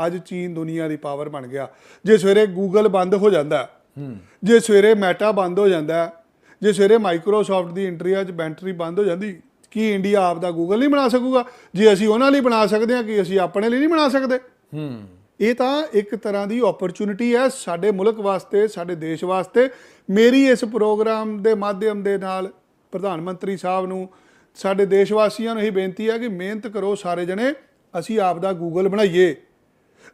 S2: ਅੱਜ ਚੀਨ ਦੁਨੀਆ ਦੀ ਪਾਵਰ ਬਣ ਗਿਆ। ਜੇ ਸਵੇਰੇ ਗੂਗਲ ਬੰਦ ਹੋ ਜਾਂਦਾ
S1: ਹੂੰ।
S2: ਜੇ ਸਵੇਰੇ ਮੈਟਾ ਬੰਦ ਹੋ ਜਾਂਦਾ ਜੇ ਸਵੇਰੇ ਮਾਈਕਰੋਸਾਫਟ ਦੀ ਇੰਟਰੀਆ 'ਚ ਬੈਂਟਰੀ ਬੰਦ ਹੋ ਜਾਂਦੀ ਕੀ ਇੰਡੀਆ ਆਪ ਦਾ ਗੂਗਲ ਨਹੀਂ ਬਣਾ ਸਕੂਗਾ? ਜੇ ਅਸੀਂ ਉਹਨਾਂ ਲਈ ਬਣਾ ਸਕਦੇ ਹਾਂ ਕਿ ਅਸੀਂ ਆਪਣੇ ਲਈ ਨਹੀਂ ਬਣਾ ਸਕਦੇ?
S1: ਹੂੰ।
S2: ਇਹ ਤਾਂ ਇੱਕ ਤਰ੍ਹਾਂ ਦੀ ਓਪਰਚੁਨਿਟੀ ਹੈ ਸਾਡੇ ਮੁਲਕ ਵਾਸਤੇ ਸਾਡੇ ਦੇਸ਼ ਵਾਸਤੇ। ਮੇਰੀ ਇਸ ਪ੍ਰੋਗਰਾਮ ਦੇ ਮਾਧਿਅਮ ਦੇ ਨਾਲ ਪ੍ਰਧਾਨ ਮੰਤਰੀ ਸਾਹਿਬ ਨੂੰ ਸਾਡੇ ਦੇਸ਼ ਵਾਸੀਆਂ ਨੂੰ ਇਹ ਬੇਨਤੀ ਹੈ ਕਿ ਮਿਹਨਤ ਕਰੋ ਸਾਰੇ ਜਣੇ ਅਸੀਂ ਆਪ ਦਾ ਗੂਗਲ ਬਣਾਈਏ।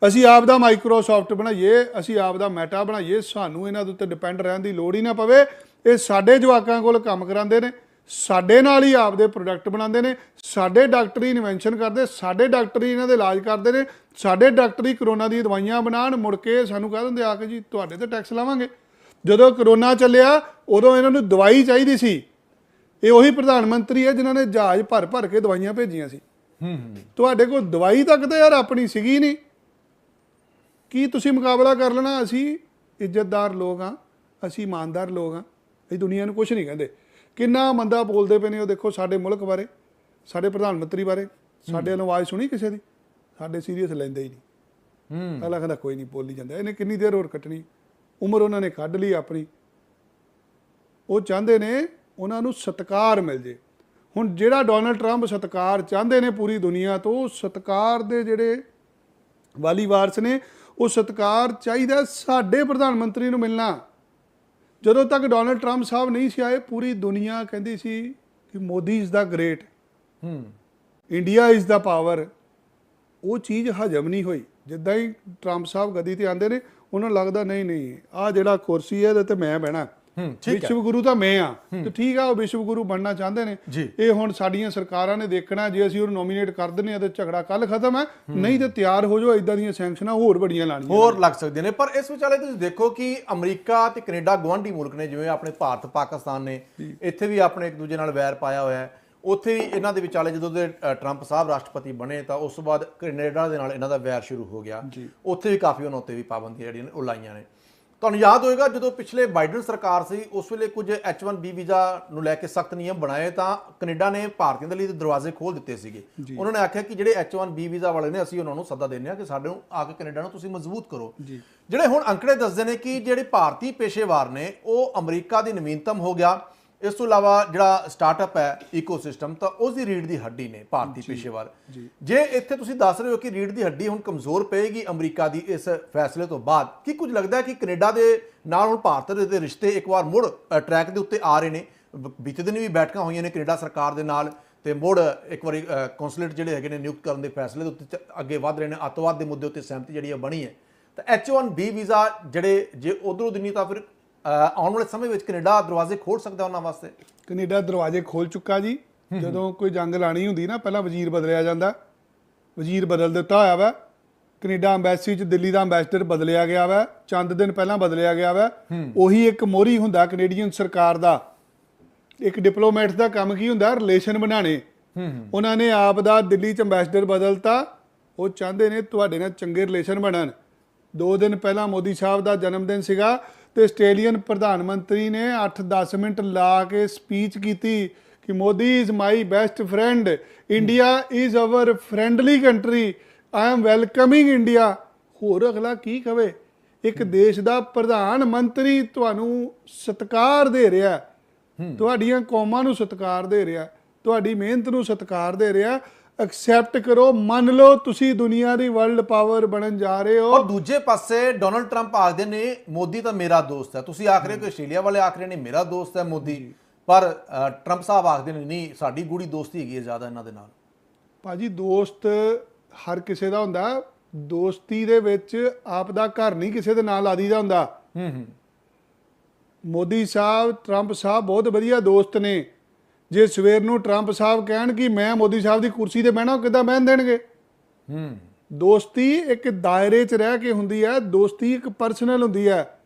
S2: ਅਸੀਂ ਆਪ ਦਾ ਮਾਈਕਰੋਸਾਫਟ ਬਣਾਈਏ ਅਸੀਂ ਆਪ ਦਾ ਮੈਟਾ ਬਣਾਈਏ। ਸਾਨੂੰ ਇਹਨਾਂ ਦੇ ਉੱਤੇ ਡਿਪੈਂਡ ਰਹਿਣ ਦੀ ਲੋੜ ਹੀ ਨਾ ਪਵੇ। ਇਹ ਸਾਡੇ ਜਵਾਕਾਂ ਕੋਲ ਕੰਮ ਕਰਾਉਂਦੇ ਨੇ ਸਾਡੇ ਨਾਲ ਹੀ ਆਪਦੇ ਪ੍ਰੋਡਕਟ ਬਣਾਉਂਦੇ ਨੇ ਸਾਡੇ ਡਾਕਟਰੀ ਇਨਵੈਂਸ਼ਨ ਕਰਦੇ ਸਾਡੇ ਡਾਕਟਰੀ ਇਹਨਾਂ ਦੇ ਇਲਾਜ ਕਰਦੇ ਨੇ ਸਾਡੇ ਡਾਕਟਰੀ ਕਰੋਨਾ ਦੀਆਂ ਦਵਾਈਆਂ ਬਣਾਉਣ ਮੁੜ ਕੇ ਸਾਨੂੰ ਕਹਿ ਦਿੰਦੇ ਆ ਕੇ ਜੀ ਤੁਹਾਡੇ ਤੇ ਟੈਕਸ ਲਾਵਾਂਗੇ। ਜਦੋਂ ਕਰੋਨਾ ਚੱਲਿਆ ਉਦੋਂ ਇਹਨਾਂ ਨੂੰ ਦਵਾਈ ਚਾਹੀਦੀ ਸੀ। ਇਹ ਉਹੀ ਪ੍ਰਧਾਨ ਮੰਤਰੀ ਹੈ ਜਿਨ੍ਹਾਂ ਨੇ ਜਹਾਜ਼ ਭਰ ਭਰ ਕੇ ਦਵਾਈਆਂ ਭੇਜੀਆਂ ਸੀ।
S1: ਹੂੰ ਹੂੰ।
S2: ਤੁਹਾਡੇ ਕੋਲ ਦਵਾਈ ਤੱਕ ਤਾਂ ਯਾਰ ਆਪਣੀ ਸੀਗੀ ਨਹੀਂ। ਕੀ ਤੁਸੀਂ ਮੁਕਾਬਲਾ ਕਰ ਲੈਣਾ? ਅਸੀਂ ਇੱਜ਼ਤਦਾਰ ਲੋਕ ਆ ਅਸੀਂ ਇਮਾਨਦਾਰ ਲੋਕ ਆ ਇਹ ਦੁਨੀਆ ਨੂੰ ਕੁਝ ਨਹੀਂ ਕਹਿੰਦੇ। ਕਿੰਨਾ ਮੰਦਾ ਬੋਲਦੇ ਪਏ ਨੇ ਉਹ ਦੇਖੋ ਸਾਡੇ ਮੁਲਕ ਬਾਰੇ ਸਾਡੇ ਪ੍ਰਧਾਨ ਮੰਤਰੀ ਬਾਰੇ ਸਾਡੇ ਵੱਲੋਂ ਆਵਾਜ਼ ਸੁਣੀ ਕਿਸੇ ਦੀ? ਸਾਡੇ ਸੀਰੀਅਸ ਲੈਂਦੇ ਹੀ ਨਹੀਂ।
S1: ਹੂੰ।
S2: ਅਗਲਾ ਕਹਿੰਦਾ ਕੋਈ ਨਹੀਂ ਬੋਲੀ ਜਾਂਦਾ। ਇਹਨੇ ਕਿੰਨੀ ਦੇਰ ਹੋਰ ਕੱਟਣੀ? ਉਮਰ ਉਹਨਾਂ ਨੇ ਕੱਢ ਲਈ ਆਪਣੀ। ਉਹ ਚਾਹੁੰਦੇ ਨੇ ਉਹਨਾਂ ਨੂੰ ਸਤਕਾਰ ਮਿਲ ਜੇ। ਹੁਣ ਜਿਹੜਾ ਡੋਨਲਡ ਟਰੰਪ ਸਤਕਾਰ ਚਾਹੁੰਦੇ ਨੇ ਪੂਰੀ ਦੁਨੀਆ ਤੋਂ ਸਤਕਾਰ ਦੇ ਜਿਹੜੇ ਵਾਲੀ ਵਾਰਸ ਨੇ ਉਹ ਸਤਕਾਰ ਚਾਹੀਦਾ ਸਾਡੇ ਪ੍ਰਧਾਨ ਮੰਤਰੀ ਨੂੰ ਮਿਲਣਾ। ਜਦੋਂ ਤੱਕ ਡੋਨਲਡ ਟਰੰਪ ਸਾਹਿਬ ਨਹੀਂ ਸੀ ਆਏ ਪੂਰੀ ਦੁਨੀਆ ਕਹਿੰਦੀ ਸੀ ਕਿ Modi is the great
S1: hmm.
S2: India is the power ਉਹ ਚੀਜ਼ ਹਜਮ ਨਹੀਂ ਹੋਈ। ਜਿੱਦਾਂ ਹੀ ਟਰੰਪ ਸਾਹਿਬ ਗੱਦੀ ਤੇ ਆਂਦੇ ਨੇ ਉਹਨਾਂ ਨੂੰ ਲੱਗਦਾ ਨਹੀਂ ਨਹੀਂ ਆ ਜਿਹੜਾ ਕੁਰਸੀ ਹੈ ਇਹਦੇ ਤੇ ਮੈਂ ਬਹਿਣਾ। ਵਿਸ਼ਵ ਗੁਰੂ ਤਾਂ ਮੈਂ ਆ ਤੇ ਠੀਕ ਆ ਉਹ ਵਿਸ਼ਵ ਗੁਰੂ ਬਣਨਾ ਚਾਹੁੰਦੇ ਨੇ। ਇਹ ਹੁਣ ਸਾਡੀਆਂ ਸਰਕਾਰਾਂ ਨੇ ਦੇਖਣਾ ਜੇ ਅਸੀਂ ਉਹਨੂੰ ਨੋਮੀਨੇਟ ਕਰ ਦਿੰਨੇ ਆ ਤੇ ਝਗੜਾ ਕੱਲ ਖਤਮ ਹੈ। ਨਹੀਂ ਤੇ ਤਿਆਰ ਹੋ ਜਾਓ ਇਦਾਂ ਦੀਆਂ ਸੈਂਕਸ਼ਨਾਂ ਹੋਰ ਬੜੀਆਂ ਲਾਣੀਆਂ
S1: ਹੋਰ ਲੱਗ ਸਕਦੇ ਨੇ। ਪਰ ਇਸ ਵਿਚਾਲੇ ਤੁਸੀਂ ਦੇਖੋ ਕਿ ਅਮਰੀਕਾ ਤੇ ਕੈਨੇਡਾ ਗਵਾਂਢੀ ਮੁਲਕ ਨੇ ਜਿਵੇਂ ਆਪਣੇ ਭਾਰਤ ਪਾਕਿਸਤਾਨ ਨੇ ਇੱਥੇ ਵੀ ਆਪਣੇ ਇੱਕ ਦੂਜੇ ਨਾਲ ਵੈਰ ਪਾਇਆ ਹੋਇਆ ਹੈ। ਉੱਥੇ ਵੀ ਇਹਨਾਂ ਦੇ ਵਿਚਾਲੇ ਜਦੋਂ ਦੇ ਟਰੰਪ ਸਾਹਿਬ ਰਾਸ਼ਟਰਪਤੀ ਬਣੇ ਤਾਂ ਉਸ ਤੋਂ ਬਾਅਦ ਕੈਨੇਡਾ ਦੇ ਨਾਲ ਇਹਨਾਂ ਦਾ ਵੈਰ ਸ਼ੁਰੂ ਹੋ ਗਿਆ। ਉੱਥੇ ਵੀ ਕਾਫੀ ਉਹਨਾਂ ਉੱਤੇ ਵੀ ਪਾਬੰਦੀਆਂ ਜਿਹੜੀਆਂ ਉਹ ਲਾਈਆਂ ਨੇ। ਤੁਹਾਨੂੰ ਯਾਦ ਹੋਏਗਾ ਜਦੋਂ ਪਿਛਲੇ ਬਾਈਡਨ ਸਰਕਾਰ ਸੀ ਉਸ ਵੇਲੇ ਕੁਝ H1B ਵੀਜ਼ਾ ਨੂੰ ਲੈ ਕੇ ਸਖਤ ਨਿਯਮ ਬਣਾਏ ਤਾਂ ਕੈਨੇਡਾ ਨੇ ਭਾਰਤੀਆਂ ਦੇ ਲਈ ਦਰਵਾਜ਼ੇ ਖੋਲ ਦਿੱਤੇ ਸੀਗੇ। ਉਹਨਾਂ ਨੇ ਆਖਿਆ ਕਿ ਜਿਹੜੇ H1B ਵੀਜ਼ਾ ਵਾਲੇ ਨੇ ਅਸੀਂ ਉਹਨਾਂ ਨੂੰ ਸੱਦਾ ਦਿੰਦੇ ਹਾਂ ਕਿ ਸਾਡੇ ਨੂੰ ਆ ਕੇ ਕੈਨੇਡਾ ਨੂੰ ਤੁਸੀਂ ਮਜ਼ਬੂਤ ਕਰੋ। ਜਿਹੜੇ ਹੁਣ ਅੰਕੜੇ ਦੱਸਦੇ ਨੇ ਕਿ ਜਿਹੜੇ ਭਾਰਤੀ ਪੇਸ਼ੇਵਾਰ ਨੇ ਉਹ ਅਮਰੀਕਾ ਦੀ ਨਵੀਨਤਮ ਹੋ ਗਿਆ। ਇਸ ਤੋਂ ਇਲਾਵਾ ਜਿਹੜਾ ਸਟਾਰਟਅਪ ਹੈ ਇਕੋਸਿਸਟਮ ਤਾਂ ਉਸ ਦੀ ਰੀੜ ਦੀ ਹੱਡੀ ਨੇ ਭਾਰਤੀ ਪੇਸ਼ੇਵਾਰ। ਜੇ। ਇੱਥੇ ਤੁਸੀਂ ਦੱਸ ਰਹੇ ਹੋ ਕਿ ਰੀੜ ਦੀ ਹੱਡੀ ਹੁਣ ਕਮਜ਼ੋਰ ਪਏਗੀ ਅਮਰੀਕਾ ਦੀ ਇਸ ਫੈਸਲੇ ਤੋਂ ਬਾਅਦ ਕੀ ਕੁਝ ਲੱਗਦਾ ਹੈ ਕਿ ਕੈਨੇਡਾ ਦੇ ਨਾਲ ਹੁਣ ਭਾਰਤ ਦੇ- ਰਿਸ਼ਤੇ ਇੱਕ ਵਾਰ ਮੁੜ ਟਰੈਕ ਦੇ ਉੱਤੇ ਆ ਰਹੇ ਨੇ? ਬੀਤੇ ਦਿਨ ਵੀ ਬੈਠਕਾਂ ਹੋਈਆਂ ਨੇ ਕੈਨੇਡਾ ਸਰਕਾਰ ਦੇ ਨਾਲ ਤੇ ਮੁੜ ਇੱਕ ਵਾਰੀ ਕੌਂਸੂਲੇਟ ਜਿਹੜੇ ਹੈਗੇ ਨੇ ਨਿਯੁਕਤ ਕਰਨ ਦੇ ਫੈਸਲੇ ਦੇ ਉੱਤੇ ਅੱਗੇ ਵਧ ਰਹੇ ਨੇ ਅੱਤਵਾਦ ਦੇ ਮੁੱਦੇ ਉੱਤੇ ਸਹਿਮਤੀ ਜਿਹੜੀ ਹੈ ਬਣੀ ਹੈ। ਤਾਂ H1B ਵੀਜ਼ਾ ਜਿਹੜੇ ਜੇ ਉਧਰੋਂ ਦੀ ਨਹੀਂ ਤਾਂ ਫਿਰ ਆਉਣ ਵਾਲੇ ਸਮੇਂ ਵਿੱਚ ਕੈਨੇਡਾ ਦਰਵਾਜ਼ੇ ਖੋਲ ਸਕਦਾ ਉਹਨਾਂ ਵਾਸਤੇ?
S2: ਕੈਨੇਡਾ ਦਰਵਾਜ਼ੇ ਖੋਲ ਚੁੱਕਾ ਜੀ। ਜਦੋਂ ਕੋਈ ਜੰਗ ਲਾਣੀ ਹੁੰਦੀ ਨਾ ਪਹਿਲਾਂ ਵਜ਼ੀਰ ਬਦਲਿਆ ਜਾਂਦਾ। ਵਜ਼ੀਰ ਬਦਲ ਦਿੱਤਾ ਹੋਇਆ ਵਾ। ਕੈਨੇਡਾ ਐਮਬੈਸੀ ਚ ਦਿੱਲੀ ਦਾ ਐਮਬੈਸਡਰ ਬਦਲਿਆ ਗਿਆ ਵਾ। ਚੰਦ ਦਿਨ ਪਹਿਲਾਂ ਬਦਲਿਆ ਗਿਆ ਵਾ। ਉਹੀ ਇੱਕ ਮੋਹਰੀ ਹੁੰਦਾ ਕੈਨੇਡੀਅਨ ਸਰਕਾਰ ਦਾ। ਇੱਕ ਡਿਪਲੋਮੈਟ ਦਾ ਕੰਮ ਕੀ ਹੁੰਦਾ? ਰਿਲੇਸ਼ਨ ਬਣਾਣੇ ਉਹਨਾਂ ਨੇ ਆਪ ਦਾ ਦਿੱਲੀ ਚ ਐਮਬੈਸਡਰ ਬਦਲਤਾ। ਉਹ ਚਾਹੁੰਦੇ ਨੇ ਤੁਹਾਡੇ ਨਾਲ ਚੰਗੇ ਰਿਲੇਸ਼ਨ ਬਣਨ। ਦੋ ਦਿਨ ਪਹਿਲਾਂ ਮੋਦੀ ਸਾਹਿਬ ਦਾ ਜਨਮ ਦਿਨ ਸੀਗਾ। ਤੇ ਆਸਟ੍ਰੇਲੀਅਨ ਪ੍ਰਧਾਨ ਮੰਤਰੀ ਨੇ 8-10 ਮਿੰਟ ਲਾ ਕੇ ਸਪੀਚ ਕੀਤੀ ਕਿ Modi is my best friend India is our friendly country I am welcoming India ਹੋਰ ਅਗਲਾ ਕੀ ਕਵੇ ਇੱਕ ਦੇਸ਼ ਦਾ ਪ੍ਰਧਾਨ ਮੰਤਰੀ ਤੁਹਾਨੂੰ ਸਤਿਕਾਰ ਦੇ ਰਿਹਾ। ਤੁਹਾਡੀਆਂ ਕੌਮਾਂ ਨੂੰ ਸਤਿਕਾਰ ਦੇ ਰਿਹਾ ਤੁਹਾਡੀ ਮਿਹਨਤ ਨੂੰ ਸਤਿਕਾਰ ਦੇ ਰਿਹਾ। ਐਕਸੈਪਟ ਕਰੋ ਮੰਨ ਲਓ ਤੁਸੀਂ ਦੁਨੀਆ ਦੀ ਵਰਲਡ ਪਾਵਰ ਬਣਨ ਜਾ ਰਹੇ ਹੋ।
S1: ਔਰ ਦੂਜੇ ਪਾਸੇ ਡੋਨਲਡ ਟਰੰਪ ਆਖਦੇ ਨੇ ਮੋਦੀ ਤਾਂ ਮੇਰਾ ਦੋਸਤ ਹੈ। ਤੁਸੀਂ ਆਖ ਰਹੇ ਹੋ ਕਿ ਆਸਟ੍ਰੇਲੀਆ ਵਾਲੇ ਆਖ ਰਹੇ ਨੇ ਮੇਰਾ ਦੋਸਤ ਹੈ ਮੋਦੀ। ਪਰ ਟਰੰਪ ਸਾਹਿਬ ਆਖਦੇ ਨੇ ਨਹੀਂ ਸਾਡੀ ਗੂੜੀ ਦੋਸਤੀ ਹੈਗੀ ਹੈ ਜ਼ਿਆਦਾ ਇਹਨਾਂ ਦੇ ਨਾਲ।
S2: ਭਾਜੀ ਦੋਸਤ ਹਰ ਕਿਸੇ ਦਾ ਹੁੰਦਾ। ਦੋਸਤੀ ਦੇ ਵਿੱਚ ਆਪ ਦਾ ਘਰ ਨਹੀਂ ਕਿਸੇ ਦੇ ਨਾਲ ਆਦੀ ਦਾ ਹੁੰਦਾ।
S1: ਹੂੰ ਹੂੰ।
S2: ਮੋਦੀ ਸਾਹਿਬ ਟਰੰਪ ਸਾਹਿਬ ਬਹੁਤ ਵਧੀਆ ਦੋਸਤ ਨੇ। ਜੇ ਸਵੇਰ ਨੂੰ ਟਰੰਪ ਸਾਹਿਬ ਕਹਿਣ ਕਿ ਮੈਂ ਮੋਦੀ ਸਾਹਿਬ ਦੀ ਕੁਰਸੀ ਤੇ ਬਹਿਣਾ ਉਹ ਕਿੱਦਾਂ ਬਹਿਣ ਦੇਣਗੇ?
S1: ਹੂੰ।
S2: ਦੋਸਤੀ ਇੱਕ ਦਾਇਰੇ 'ਚ ਰਹਿ ਕੇ ਹੁੰਦੀ ਹੈ ਦੋਸਤੀ ਇੱਕ ਪਰਸਨਲ ਹੁੰਦੀ ਹੈ।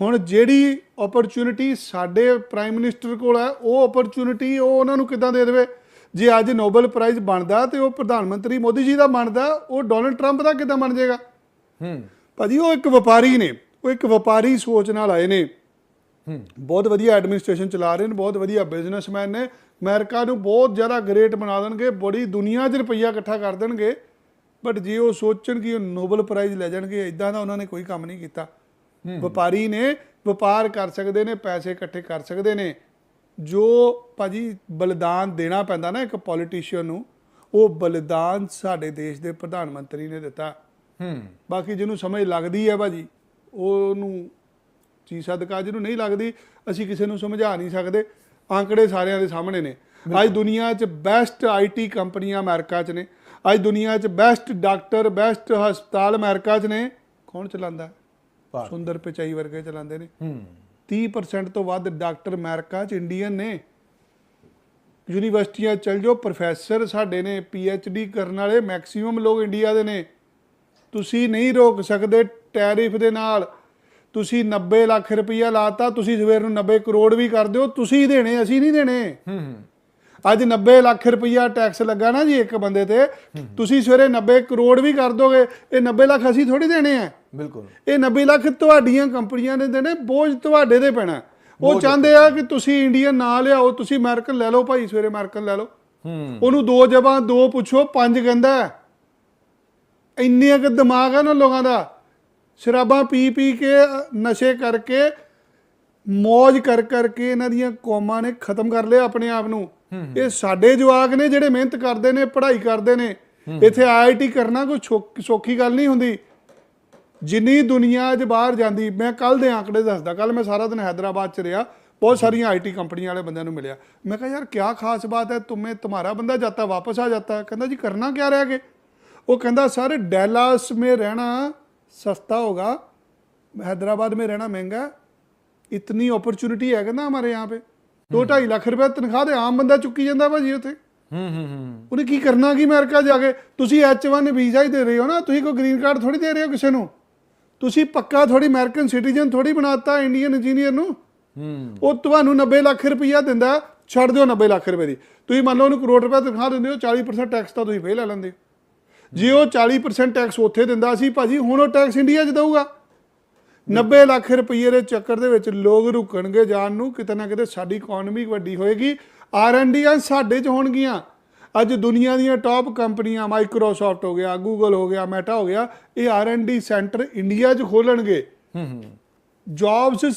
S2: ਹੁਣ ਜਿਹੜੀ ਓਪਰਚੁਨਿਟੀ ਸਾਡੇ ਪ੍ਰਾਈਮ ਮਿਨਿਸਟਰ ਕੋਲ ਹੈ ਉਹ ਓਪਰਚੁਨਿਟੀ ਉਹ ਉਹਨਾਂ ਨੂੰ ਕਿੱਦਾਂ ਦੇ ਦੇਵੇ? ਜੇ ਅੱਜ ਨੋਬਲ ਪ੍ਰਾਈਜ਼ ਬਣਦਾ ਤੇ ਉਹ ਪ੍ਰਧਾਨ ਮੰਤਰੀ ਮੋਦੀ ਜੀ ਦਾ ਬਣਦਾ ਉਹ ਡੋਨਲਡ ਟਰੰਪ ਦਾ ਕਿੱਦਾਂ ਬਣ ਜਾਏਗਾ?
S1: ਹੂੰ।
S2: ਭਾਜੀ ਉਹ ਇੱਕ ਵਪਾਰੀ ਨੇ ਉਹ ਇੱਕ ਵਪਾਰੀ ਸੋਚ ਨਾਲ ਆਏ ਨੇ। ਬਹੁਤ ਵਧੀਆ ਐਡਮਿਨਿਸਟ੍ਰੇਸ਼ਨ ਚਲਾ ਰਹੇ ਨੇ ਬਹੁਤ ਵਧੀਆ ਬਿਜ਼ਨਸਮੈਨ ਨੇ। ਅਮਰੀਕਾ ਨੂੰ ਬਹੁਤ ਜ਼ਿਆਦਾ ਗ੍ਰੇਟ ਬਣਾ ਦੇਣਗੇ ਬੜੀ ਦੁਨੀਆ 'ਚ ਰੁਪਈਆ ਇਕੱਠਾ ਕਰ ਦੇਣਗੇ। ਬਟ ਜੇ ਉਹ ਸੋਚਣ ਕਿ ਉਹ ਨੋਬਲ ਪ੍ਰਾਈਜ਼ ਲੈ ਜਾਣਗੇ ਇਦਾਂ ਦਾ ਉਹਨਾਂ ਨੇ ਕੋਈ ਕੰਮ ਨਹੀਂ ਕੀਤਾ। ਵਪਾਰੀ ਨੇ ਵਪਾਰ ਕਰ ਸਕਦੇ ਨੇ ਪੈਸੇ ਇਕੱਠੇ ਕਰ ਸਕਦੇ ਨੇ। ਜੋ ਭਾਜੀ ਬਲਿਦਾਨ ਦੇਣਾ ਪੈਂਦਾ ਨਾ ਇੱਕ ਪੋਲੀਟੀਸ਼ੀਅਨ ਨੂੰ ਉਹ ਬਲਿਦਾਨ ਸਾਡੇ ਦੇਸ਼ ਦੇ ਪ੍ਰਧਾਨ ਮੰਤਰੀ ਨੇ ਦਿੱਤਾ।
S1: ਹੂੰ।
S2: ਬਾਕੀ ਜਿਹਨੂੰ ਸਮਝ ਲੱਗਦੀ ਹੈ ਭਾਜੀ ਉਹਨੂੰ ਜੀ ਸਦਕਾ ਜਿਹਨੂੰ ਨਹੀਂ ਲੱਗਦੀ ਅਸੀਂ ਕਿਸੇ ਨੂੰ ਸਮਝਾ ਨਹੀਂ ਸਕਦੇ। ਆંકੜੇ ਸਾਰਿਆਂ ਦੇ ਸਾਹਮਣੇ ਨੇ। ਅੱਜ ਦੁਨੀਆ 'ਚ ਬੈਸਟ ਆਈਟੀ ਕੰਪਨੀਆਂ ਅਮਰੀਕਾ 'ਚ ਨੇ। ਅੱਜ ਦੁਨੀਆ 'ਚ ਬੈਸਟ ਡਾਕਟਰ ਬੈਸਟ ਹਸਪਤਾਲ ਅਮਰੀਕਾ 'ਚ ਨੇ। ਕੌਣ ਚਲਾਉਂਦਾ। ਸੁੰਦਰ ਪਿਚਾਈ ਵਰਗੇ ਚਲਾਉਂਦੇ ਨੇ।
S1: ਹੂੰ।
S2: 30% ਤੋਂ ਵੱਧ ਡਾਕਟਰ ਅਮਰੀਕਾ 'ਚ ਇੰਡੀਅਨ ਨੇ। ਯੂਨੀਵਰਸਿਟੀਆਂ ਚਲ ਜਾਓ ਪ੍ਰੋਫੈਸਰ ਸਾਡੇ ਨੇ ਡੀ ਕਰਨ ਵਾਲੇ ਮੈਕਸਿਮਮ ਲੋਕ ਇੰਡੀਆ ਦੇ ਨੇ। ਤੁਸੀਂ ਨਹੀਂ ਰੋਕ ਸਕਦੇ ਟੈਰਿਫ ਦੇ ਨਾਲ। ਤੁਸੀਂ 90 ਲੱਖ ਰੁਪਈਆ ਲਾਤਾ ਤੁਸੀਂ ਸਵੇਰ ਨੂੰ 90 ਕਰੋੜ ਵੀ ਕਰ ਦਿਓ ਤੁਸੀਂ ਦੇਣੇ ਅਸੀਂ ਨਹੀਂ ਦੇਣੇ।
S1: ਹੂੰ
S2: ਅੱਜ 90 ਲੱਖ ਰੁਪਈਆ ਟੈਕਸ ਲੱਗਾ ਨਾ ਜੀ ਇੱਕ ਬੰਦੇ ਤੇ ਤੁਸੀਂ ਸਵੇਰੇ 90 ਕਰੋੜ ਵੀ ਕਰ ਦੋਗੇ ਇਹ 90 ਲੱਖ ਅਸੀਂ ਥੋੜੀ ਦੇਣੇ ਆ।
S1: ਬਿਲਕੁਲ।
S2: ਇਹ 90 ਲੱਖ ਤੁਹਾਡੀਆਂ ਕੰਪਨੀਆਂ ਨੇ ਦੇਣੇ ਬੋਝ ਤੁਹਾਡੇ ਤੇ ਪੈਣਾ। ਉਹ ਚਾਹੁੰਦੇ ਆ ਕਿ ਤੁਸੀਂ ਇੰਡੀਅਨ ਨਾ ਲਿਆਓ ਤੁਸੀਂ ਅਮਰੀਕਨ ਲੈ ਲਓ ਭਾਈ ਸਵੇਰੇ ਅਮਰੀਕਨ ਲੈ ਲਓ।
S1: ਹੂੰ।
S2: ਉਹਨੂੰ ਦੋ ਜਬਾਂ ਦੋ ਪੁੱਛੋ ਪੰਜ ਕਹਿੰਦਾ। ਇੰਨੇ ਕੁ ਦਿਮਾਗ ਆ ਨਾ ਲੋਕਾਂ ਦਾ। ਸ਼ਰਾਬਾਂ ਪੀ ਪੀ ਕੇ ਨਸ਼ੇ ਕਰਕੇ ਮौज ਕਰ ਕਰਕੇ ਇਹਨਾਂ ਦੀਆਂ ਕੌਮਾਂ ਨੇ ਖਤਮ ਕਰ ਲਿਆ ਆਪਣੇ ਆਪ ਨੂੰ। ਇਹ ਸਾਡੇ ਜਵਾਕ ਨੇ ਜਿਹੜੇ ਮਿਹਨਤ ਕਰਦੇ ਨੇ ਪੜ੍ਹਾਈ ਕਰਦੇ ਨੇ। ਇੱਥੇ ਆਈਆਈਟੀ ਕਰਨਾ ਕੋਈ ਸੌਖੀ ਗੱਲ ਨਹੀਂ ਹੁੰਦੀ। ਜਿੰਨੀ ਦੁਨੀਆ ਅੱਜ ਬਾਹਰ ਜਾਂਦੀ ਮੈਂ ਕੱਲ ਦੇ ਆਂਕੜੇ ਦੱਸਦਾ ਕੱਲ ਮੈਂ ਸਾਰਾ ਦਿਨ ਹైదరాబాద్ ਚ ਰਿਹਾ ਬਹੁਤ ਸਾਰੀਆਂ ਆਈਟੀ ਕੰਪਨੀਆਂ ਵਾਲੇ ਬੰਦਿਆਂ ਨੂੰ ਮਿਲਿਆ। ਮੈਂ ਕਿਹਾ ਯਾਰ ਕੀ ਖਾਸ ਬਾਤ ਹੈ ਤੁਮੇ ਤੁਹਾਡਾ ਬੰਦਾ ਜਾਤਾ ਵਾਪਸ ਆ ਜਾਤਾ। ਕਹਿੰਦਾ ਜੀ ਕਰਨਾ ਕੀ ਰਹਿ ਗਏ? ਉਹ ਕਹਿੰਦਾ ਸਰ ਡੈਲਾਸ ਮੇ ਰਹਿਣਾ सस्ता होगा हैदराबाद में रहना महंगा है इतनी अपॉर्चुनिटी है कहना हमारे यहाँ पे ਦੋ ਢਾਈ ਲੱਖ ਰੁਪਏ ਤਨਖਾਹ ਤੇ ਆਮ ਬੰਦਾ ਚੁੱਕੀ ਜਾਂਦਾ ਭਾਜੀ ਉੱਥੇ
S1: ਹੂੰ ਹੂੰ ਹੂੰ
S2: ਉਹਨੇ ਕੀ ਕਰਨਾ ਕੀ ਅਮਰੀਕਾ ਜਾ ਕੇ ਤੁਸੀਂ H1 ਵੀਜ਼ਾ ਹੀ ਦੇ ਰਹੇ ਹੋ ਨਾ ਤੁਸੀਂ ਕੋਈ ਗ੍ਰੀਨ ਕਾਰਡ ਥੋੜੀ ਦੇ ਰਹੇ ਹੋ ਕਿਸੇ ਨੂੰ ਤੁਸੀਂ ਪੱਕਾ ਥੋੜੀ ਅਮਰੀਕਨ ਸਿਟੀਜ਼ਨ ਥੋੜੀ ਬਣਾਤਾ ਇੰਡੀਅਨ ਇੰਜੀਨੀਅਰ ਨੂੰ
S1: ਹੂੰ
S2: ਉਹ ਤੁਹਾਨੂੰ 90 ਲੱਖ ਰੁਪਈਆ ਦਿੰਦਾ ਛੱਡ ਦਿਓ 90 ਲੱਖ ਰੁਪਏ ਦੀ ਤੁਸੀਂ ਮੰਨ ਲਓ ਉਹਨੂੰ ਕਰੋੜ ਰੁਪਏ ਤਨਖਾਹ ਦਿੰਦੇ ਹੋ 40% ਟੈਕਸ ਤਾਂ ਤੁਸੀਂ ਫੇਰ ਲੈ ਲੈਂਦੇ ਹੋ। ਜੇ ਉਹ 40% ਟੈਕਸ ਉੱਥੇ ਦਿੰਦਾ ਸੀ ਭਾਜੀ ਹੁਣ ਉਹ ਟੈਕਸ ਇੰਡੀਆ 'ਚ ਦਊਗਾ। 90 ਲੱਖ ਰੁਪਏ ਦੇ ਚੱਕਰ ਦੇ ਵਿੱਚ ਲੋਕ ਰੁਕਣਗੇ ਜਾਣ ਨੂੰ ਕਿਤੇ ਨਾ ਕਿਤੇ ਸਾਡੀ ਇਕਨੋਮੀ ਵੱਡੀ ਹੋਏਗੀ ਆਰ ਐਂਡ ਡੀ ਸਾਡੇ 'ਚ ਹੋਣਗੀਆਂ। ਅੱਜ ਦੁਨੀਆ ਦੀਆਂ ਟਾਪ ਕੰਪਨੀਆਂ ਮਾਈਕਰੋਸਾਫਟ ਹੋ ਗਿਆ ਗੂਗਲ ਹੋ ਗਿਆ ਮੈਟਾ ਹੋ ਗਿਆ ਇਹ R and D centre India 'ਚ ਖੋਲਣਗੇ।
S1: ਹੂੰ ਹੂੰ।
S2: ਜੌਬਸ